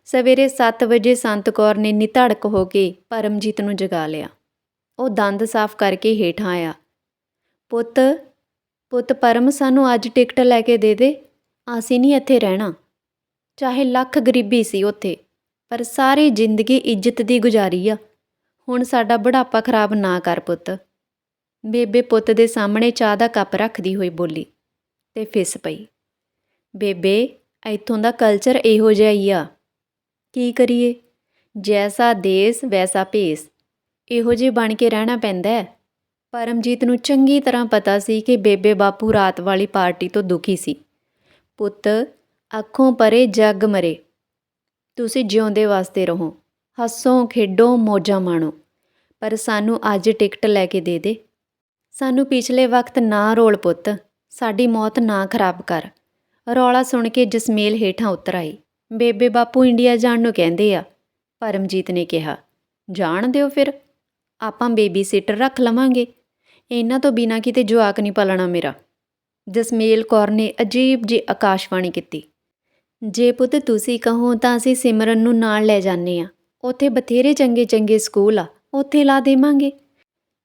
S1: ਸਵੇਰੇ 7 ਵਜੇ ਸੰਤ ਕੌਰ ਨੇ ਨਿਧੜਕ ਹੋ ਕੇ ਪਰਮਜੀਤ ਨੂੰ ਜਗਾ ਲਿਆ। ਉਹ ਦੰਦ ਸਾਫ਼ ਕਰਕੇ ਹੇਠਾਂ ਆਇਆ। ਪੁੱਤ ਪੁੱਤ ਪਰਮ ਸਾਨੂੰ ਅੱਜ ਟਿਕਟ ਲੈ ਕੇ ਦੇ ਦੇ। ਅਸੀਂ ਨਹੀਂ ਇੱਥੇ ਰਹਿਣਾ। ਚਾਹੇ ਲੱਖ ਗਰੀਬੀ ਸੀ ਉੱਥੇ, ਪਰ ਸਾਰੀ ਜ਼ਿੰਦਗੀ ਇੱਜ਼ਤ ਦੀ ਗੁਜ਼ਾਰੀ ਆ। ਹੁਣ ਸਾਡਾ ਬੁਢਾਪਾ ਖਰਾਬ ਨਾ ਕਰ ਪੁੱਤ। ਬੇਬੇ ਪੁੱਤ ਦੇ ਸਾਹਮਣੇ ਚਾਹ ਦਾ ਕੱਪ ਰੱਖਦੀ ਹੋਈ ਬੋਲੀ ਤੇ ਫਿਸ ਪਈ। ਬੇਬੇ ਇੱਥੋਂ ਦਾ ਕਲਚਰ ਇਹੋ ਜਿਹਾ ਹੀ ਆ। ਕੀ ਕਰੀਏ? ਜੈਸਾ ਦੇਸ, ਵੈਸਾ ਭੇਸ। ਇਹੋ ਜਿਹੇ ਬਣ ਕੇ ਰਹਿਣਾ ਪੈਂਦਾ ਹੈ। ਪਰਮਜੀਤ ਨੂੰ ਚੰਗੀ ਤਰ੍ਹਾਂ ਪਤਾ ਸੀ ਕਿ ਬੇਬੇ ਬਾਪੂ ਰਾਤ ਵਾਲੀ ਪਾਰਟੀ ਤੋਂ ਦੁਖੀ ਸੀ। ਪੁੱਤ, ਅੱਖੋਂ ਪਰੇ ਜੱਗ ਮਰੇ। ਤੁਸੀਂ ਜਿਉਂਦੇ ਵਾਸਤੇ ਰਹੋ। ਹੱਸੋ, ਖੇਡੋ, ਮੌਜਾਂ ਮਾਣੋ। ਪਰ ਸਾਨੂੰ ਅੱਜ ਟਿਕਟ ਲੈ ਕੇ ਦੇ ਦੇ। ਸਾਨੂੰ ਪਿਛਲੇ ਵਕਤ ਨਾ ਰੋਲ ਪੁੱਤ। ਸਾਡੀ ਮੌਤ ਨਾ ਖਰਾਬ ਕਰ। ਰੌਲਾ ਸੁਣ ਕੇ ਜਸਮੇਲ ਹੇਠਾਂ ਉਤਰ ਆਈ। ਬੇਬੇ ਬਾਪੂ ਇੰਡੀਆ ਜਾਣ ਨੂੰ ਕਹਿੰਦੇ ਆ। ਪਰਮਜੀਤ ਨੇ ਕਿਹਾ, ਜਾਣ ਦਿਓ ਫਿਰ। ਆਪਾਂ ਬੇਬੀ ਸਿਟਰ ਰੱਖ ਲਵਾਂਗੇ। ਇਹਨਾਂ ਤੋਂ ਬਿਨਾਂ ਕਿਤੇ ਜਵਾਕ ਨਹੀਂ ਪਲਣਾ ਮੇਰਾ। ਜਸਮੇਲ ਕੌਰ ਨੇ ਅਜੀਬ ਜੀ ਆਕਾਸ਼ਵਾਣੀ ਕੀਤੀ। ਜੇ ਪੁੱਤ ਤੁਸੀਂ ਕਹੋ ਤਾਂ ਅਸੀਂ ਸਿਮਰਨ ਨੂੰ ਨਾਲ ਲੈ ਜਾਂਦੇ ਆ। ਉੱਥੇ ਬਥੇਰੇ ਚੰਗੇ ਚੰਗੇ ਸਕੂਲ ਆ। ਉੱਥੇ ਲਾ ਦੇਵਾਂਗੇ।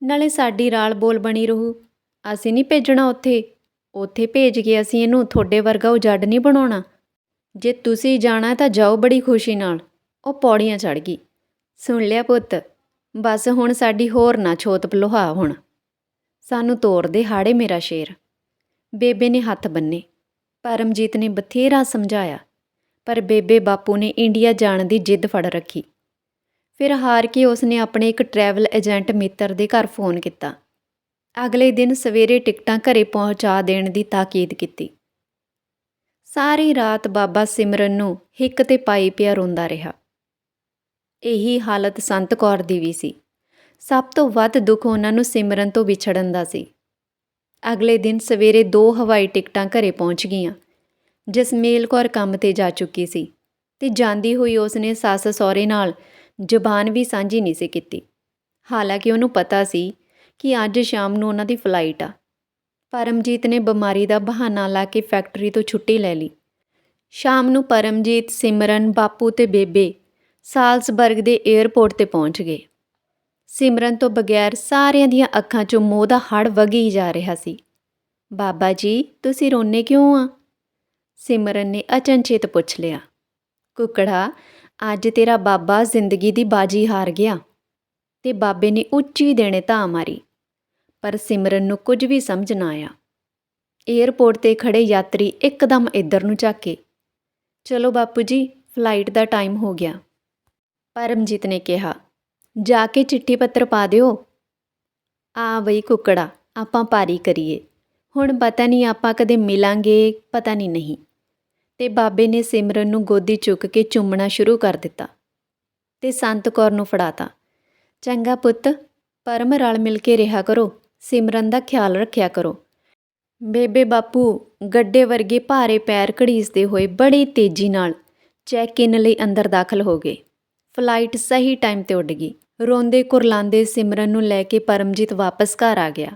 S1: ਨਾਲੇ ਸਾਡੀ ਰਾਲ ਬੋਲ ਬਣੀ ਰਹੂ। ਅਸੀਂ ਨਹੀਂ ਭੇਜਣਾ ਉੱਥੇ। ਉੱਥੇ ਭੇਜ ਕੇ ਅਸੀਂ ਇਹਨੂੰ ਤੁਹਾਡੇ ਵਰਗਾ ਉਜੱਡ ਨਹੀਂ ਬਣਾਉਣਾ। ਜੇ ਤੁਸੀਂ ਜਾਣਾ ਤਾਂ ਜਾਓ ਬੜੀ ਖੁਸ਼ੀ ਨਾਲ। ਉਹ ਪੌੜੀਆਂ ਚੜ ਗਈ। ਸੁਣ ਲਿਆ ਪੁੱਤ, ਬਸ ਹੁਣ ਸਾਡੀ ਹੋਰ ਨਾ ਛੋਤ ਪਲੋਹਾ ਹੁਣ। ਸਾਨੂੰ ਤੋੜ ਦੇ ਹਾੜੇ ਮੇਰਾ ਸ਼ੇਰ। ਬੇਬੇ ਨੇ ਹੱਥ ਬੰਨੇ। ਪਰਮਜੀਤ ਨੇ ਬਥੇਰਾ ਸਮਝਾਇਆ। ਪਰ ਬੇਬੇ ਬਾਪੂ ਨੇ ਇੰਡੀਆ ਜਾਣ ਦੀ ਜਿੱਦ ਫੜ ਰੱਖੀ। ਫਿਰ ਹਾਰ ਕੇ ਉਸਨੇ ਆਪਣੇ ਇੱਕ ਟਰੈਵਲ ਏਜੰਟ ਮਿੱਤਰ ਦੇ ਘਰ ਫੋਨ ਕੀਤਾ। ਅਗਲੇ ਦਿਨ ਸਵੇਰੇ ਟਿਕਟਾਂ ਘਰੇ ਪਹੁੰਚਾ ਦੇਣ ਦੀ ਤਾਕੀਦ ਕੀਤੀ। ਸਾਰੀ ਰਾਤ ਬਾਬਾ ਸਿਮਰਨ ਨੂੰ ਹਿੱਕ ਤੇ ਪਾਈ ਪਿਆ ਰੋਂਦਾ ਰਿਹਾ। ਇਹੀ ਹਾਲਤ ਸੰਤ ਕੌਰ ਦੀ ਵੀ ਸੀ। ਸਭ ਤੋਂ ਵੱਧ ਦੁੱਖ ਉਹਨਾਂ ਨੂੰ ਸਿਮਰਨ ਤੋਂ ਵਿਛੜਨ ਦਾ ਸੀ। ਅਗਲੇ ਦਿਨ ਸਵੇਰੇ ਦੋ ਹਵਾਈ ਟਿਕਟਾਂ ਘਰੇ ਪਹੁੰਚ ਗਈਆਂ ਜਸਮੇਲ ਕੌਰ ਕੰਮ ਤੇ ਜਾ ਚੁੱਕੀ ਸੀ ਤੇ ਜਾਂਦੀ ਹੋਈ ਉਸਨੇ ਸੱਸ ਸਹੁਰੇ ਨਾਲ ਜ਼ੁਬਾਨ ਵੀ ਸਾਂਝੀ ਨਹੀਂ ਸੀ ਕੀਤੀ। ਹਾਲਾਂਕਿ ਉਹਨੂੰ ਪਤਾ ਸੀ ਕਿ ਅੱਜ ਸ਼ਾਮ ਨੂੰ ਉਹਨਾਂ ਦੀ ਫਲਾਈਟ ਆ। ਪਰਮਜੀਤ ਨੇ ਬਿਮਾਰੀ ਦਾ ਬਹਾਨਾ ਲਾ ਕੇ ਫੈਕਟਰੀ ਤੋਂ ਛੁੱਟੀ ਲੈ ਲਈ। ਸ਼ਾਮ ਨੂੰ ਪਰਮਜੀਤ, ਸਿਮਰਨ, ਬਾਪੂ ਤੇ ਬੇਬੇ ਸਾਲਸਬਰਗ ਦੇ 에ਅਰਪੋਰਟ ਤੇ ਪਹੁੰਚ ਗਏ। ਸਿਮਰਨ ਤੋਂ ਬਗੈਰ ਸਾਰਿਆਂ ਦੀਆਂ ਅੱਖਾਂ 'ਚੋਂ ਮੋਹ ਦਾ ਹੜ ਵਗੀ ਜਾ ਰਿਹਾ ਸੀ। ਬਾਬਾ ਜੀ, ਤੁਸੀਂ ਰੋਨੇ ਕਿਉਂ ਆ? ਸਿਮਰਨ ਨੇ ਅਚਨਚੇਤ ਪੁੱਛ ਲਿਆ। ਕੁਕੜਾ, ਅੱਜ ਤੇਰਾ ਬਾਬਾ ਜ਼ਿੰਦਗੀ ਦੀ ਬਾਜੀ ਹਾਰ ਗਿਆ। ਤੇ ਬਾਬੇ ਨੇ ਉੱਚੀ ਦੇਣੇ ਧਾ ਮਾਰੀ। ਪਰ ਸਿਮਰਨ ਨੂੰ ਕੁਝ ਵੀ ਸਮਝ ਨਾ ਆਇਆ। 에ਅਰਪੋਰਟ ਤੇ ਖੜੇ ਯਾਤਰੀ ਇੱਕਦਮ ਇੱਧਰ ਨੂੰ ਝਾਕੇ। ਚਲੋ ਬਾਪੂ ਜੀ, ਫਲਾਈਟ ਦਾ ਟਾਈਮ ਹੋ ਗਿਆ। ਪਰਮਜੀਤ ਨੇ ਕਿਹਾ। ਜਾ ਕੇ ਚਿੱਠੀ ਪੱਤਰ ਪਾ ਦਿਓ। ਆ ਬਈ ਕੁੱਕੜਾ, ਆਪਾਂ ਪਾਰੀ ਕਰੀਏ। ਹੁਣ ਪਤਾ ਨਹੀਂ ਆਪਾਂ ਕਦੇ ਮਿਲਾਂਗੇ, ਪਤਾ ਨਹੀਂ ਨਹੀਂ। ਤੇ ਬਾਬੇ ਨੇ ਸਿਮਰਨ ਨੂੰ ਗੋਦੀ ਚੁੱਕ ਕੇ ਚੁੰਮਣਾ ਸ਼ੁਰੂ ਕਰ ਦਿੱਤਾ ਤੇ ਸੰਤ ਕੌਰ ਨੂੰ ਫੜਾਤਾ। ਚੰਗਾ ਪੁੱਤ, ਪਰਮ ਰਲ ਮਿਲ ਕੇ ਰਿਹਾ ਕਰੋ, ਸਿਮਰਨ ਦਾ ਖਿਆਲ ਰੱਖਿਆ ਕਰੋ। ਬੇਬੇ ਬਾਪੂ, ਗੱਡੇ ਵਰਗੇ ਭਾਰੇ ਪੈਰ ਘੜੀਸਦੇ ਹੋਏ ਬੜੀ ਤੇਜ਼ੀ ਨਾਲ ਚੈੱਕ ਇਨ ਲਈ ਅੰਦਰ ਦਾਖਲ ਹੋ ਗਏ। ਫਲਾਈਟ ਸਹੀ ਟਾਈਮ ਤੇ ਉੱਡ ਗਈ। ਰੋਂਦੇ ਕੁਰਲਾਉਂਦੇ ਸਿਮਰਨ ਨੂੰ ਲੈ ਕੇ ਪਰਮਜੀਤ ਵਾਪਸ ਘਰ ਆ ਗਿਆ।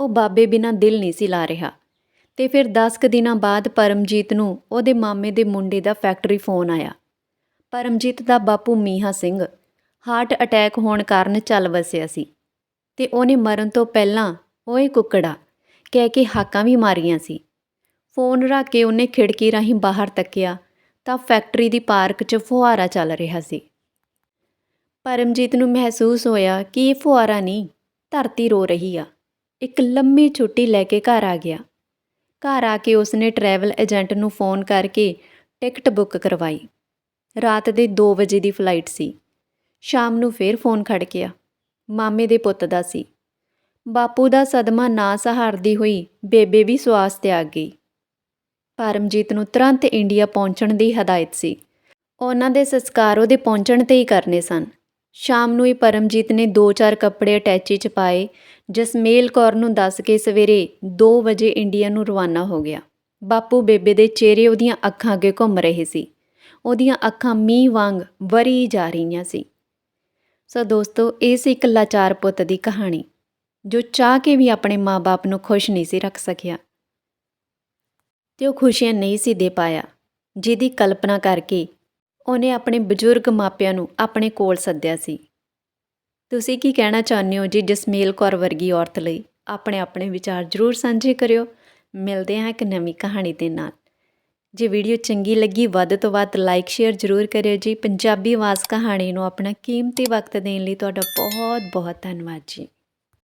S1: ਉਹ ਬਾਬੇ ਬਿਨਾਂ ਦਿਲ ਨਹੀਂ ਸੀ ਲਾ ਰਿਹਾ। ਤੇ ਫਿਰ 10 ਕੁ ਦਿਨਾਂ ਬਾਅਦ ਪਰਮਜੀਤ ਨੂੰ ਉਹਦੇ ਮਾਮੇ ਦੇ ਮੁੰਡੇ ਦਾ ਫੈਕਟਰੀ ਫੋਨ ਆਇਆ। ਪਰਮਜੀਤ ਦਾ ਬਾਪੂ ਮੀਹਾ ਸਿੰਘ ਹਾਰਟ ਅਟੈਕ ਹੋਣ ਕਾਰਨ ਚੱਲ ਵਸਿਆ ਸੀ ਤੇ ਉਹਨੇ ਮਰਨ ਤੋਂ ਪਹਿਲਾਂ ਓਏ ਕੁੱਕੜਾ ਕਹਿ ਕੇ ਹਾਕਾਂ ਵੀ ਮਾਰੀਆਂ ਸੀ। ਫੋਨ ਰੱਖ ਕੇ ਉਹਨੇ ਖਿੜਕੀ ਰਾਹੀਂ ਬਾਹਰ ਤੱਕਿਆ ਤਾਂ ਫੈਕਟਰੀ ਦੀ ਪਾਰਕ 'ਚ ਫੁਹਾਰਾ ਚੱਲ ਰਿਹਾ ਸੀ। ਪਰਮਜੀਤ ਨੂੰ ਮਹਿਸੂਸ ਹੋਇਆ ਕਿ ਇਹ ਫੁਹਾਰਾ ਨਹੀਂ, ਧਰਤੀ ਰੋ ਰਹੀ ਆ। ਇੱਕ ਲੰਮੀ ਛੁੱਟੀ ਲੈ ਕੇ ਘਰ ਆ ਗਿਆ। ਘਰ ਆ ਕੇ ਉਸਨੇ ਟਰੈਵਲ ਏਜੰਟ ਨੂੰ ਫੋਨ ਕਰਕੇ ਟਿਕਟ ਬੁੱਕ ਕਰਵਾਈ। ਰਾਤ ਦੇ 2 ਵਜੇ ਦੀ ਫਲਾਈਟ ਸੀ। ਸ਼ਾਮ ਨੂੰ ਫੇਰ ਫੋਨ ਖੜ ਗਿਆ। ਮਾਮੇ ਦੇ ਪੁੱਤ ਦਾ ਸੀ। ਬਾਪੂ ਦਾ ਸਦਮਾ ਨਾ ਸਹਾਰਦੀ ਹੋਈ ਬੇਬੇ ਵੀ ਸਵਾਸ ਤੇ ਆ ਗਈ। ਪਰਮਜੀਤ ਨੂੰ ਤੁਰੰਤ ਇੰਡੀਆ ਪਹੁੰਚਣ ਦੀ ਹਦਾਇਤ ਸੀ। ਉਹਨਾਂ ਦੇ ਸੰਸਕਾਰ ਉਹਦੇ ਪਹੁੰਚਣ ਤੇ ਹੀ ਕਰਨੇ ਸਨ। ਸ਼ਾਮ ਨੂੰ ਹੀ ਪਰਮਜੀਤ ਨੇ ਦੋ ਚਾਰ ਕੱਪੜੇ ਅਟੈਚੀ ਚ ਪਾਏ, ਜਸਮੇਲ ਕੌਰ ਨੂੰ ਦੱਸ ਕੇ ਸਵੇਰੇ 2 ਵਜੇ ਇੰਡੀਆ ਨੂੰ ਰਵਾਨਾ ਹੋ ਗਿਆ। ਬਾਪੂ ਬੇਬੇ ਦੇ ਚਿਹਰੇ ਉਹਦੀਆਂ ਅੱਖਾਂ ਅੱਗੇ ਘੁੰਮ ਰਹੇ ਸੀ। ਉਹਦੀਆਂ ਅੱਖਾਂ ਮੀਂਹ ਵਾਂਗ ਵਰੀ ਜਾ ਰਹੀਆਂ ਸੀ। ਸੋ ਦੋਸਤੋ, ਇਹ ਸੀ ਇੱਕ ਲਾਚਾਰ ਪੁੱਤ ਦੀ ਕਹਾਣੀ, ਜੋ ਚਾਹ ਕੇ ਵੀ ਆਪਣੇ ਮਾਪੇ ਨੂੰ ਖੁਸ਼ ਨਹੀਂ ਸੀ ਰੱਖ ਸਕਿਆ। ਤੇ ਉਹ ਖੁਸ਼ੀਆਂ ਨਹੀਂ ਸੀ ਦੇ ਪਾਇਆ, ਜਿਹਦੀ ਕਲਪਨਾ ਕਰਕੇ ਉਹਨੇ ਆਪਣੇ ਬਜ਼ੁਰਗ ਮਾਪਿਆਂ ਨੂੰ ਆਪਣੇ ਕੋਲ ਸੱਦਿਆ ਸੀ। ਤੁਸੀਂ ਕੀ ਕਹਿਣਾ ਚਾਹੁੰਦੇ ਹੋ ਜੀ ਜਸਮੇਲ ਕੌਰ ਵਰਗੀ ਔਰਤ ਲਈ? ਆਪਣੇ ਆਪਣੇ ਵਿਚਾਰ ਜ਼ਰੂਰ ਸਾਂਝੇ ਕਰਿਓ। ਮਿਲਦੇ ਹਾਂ ਇੱਕ ਨਵੀਂ ਕਹਾਣੀ ਦੇ ਨਾਲ। ਜੇ ਵੀਡੀਓ ਚੰਗੀ ਲੱਗੀ, ਵੱਧ ਤੋਂ ਵੱਧ ਲਾਈਕ ਸ਼ੇਅਰ ਜ਼ਰੂਰ ਕਰਿਓ ਜੀ। ਪੰਜਾਬੀ ਆਵਾਜ਼ ਕਹਾਣੀ ਨੂੰ ਆਪਣਾ ਕੀਮਤੀ ਵਕਤ ਦੇਣ ਲਈ ਤੁਹਾਡਾ ਬਹੁਤ ਬਹੁਤ ਧੰਨਵਾਦ ਜੀ।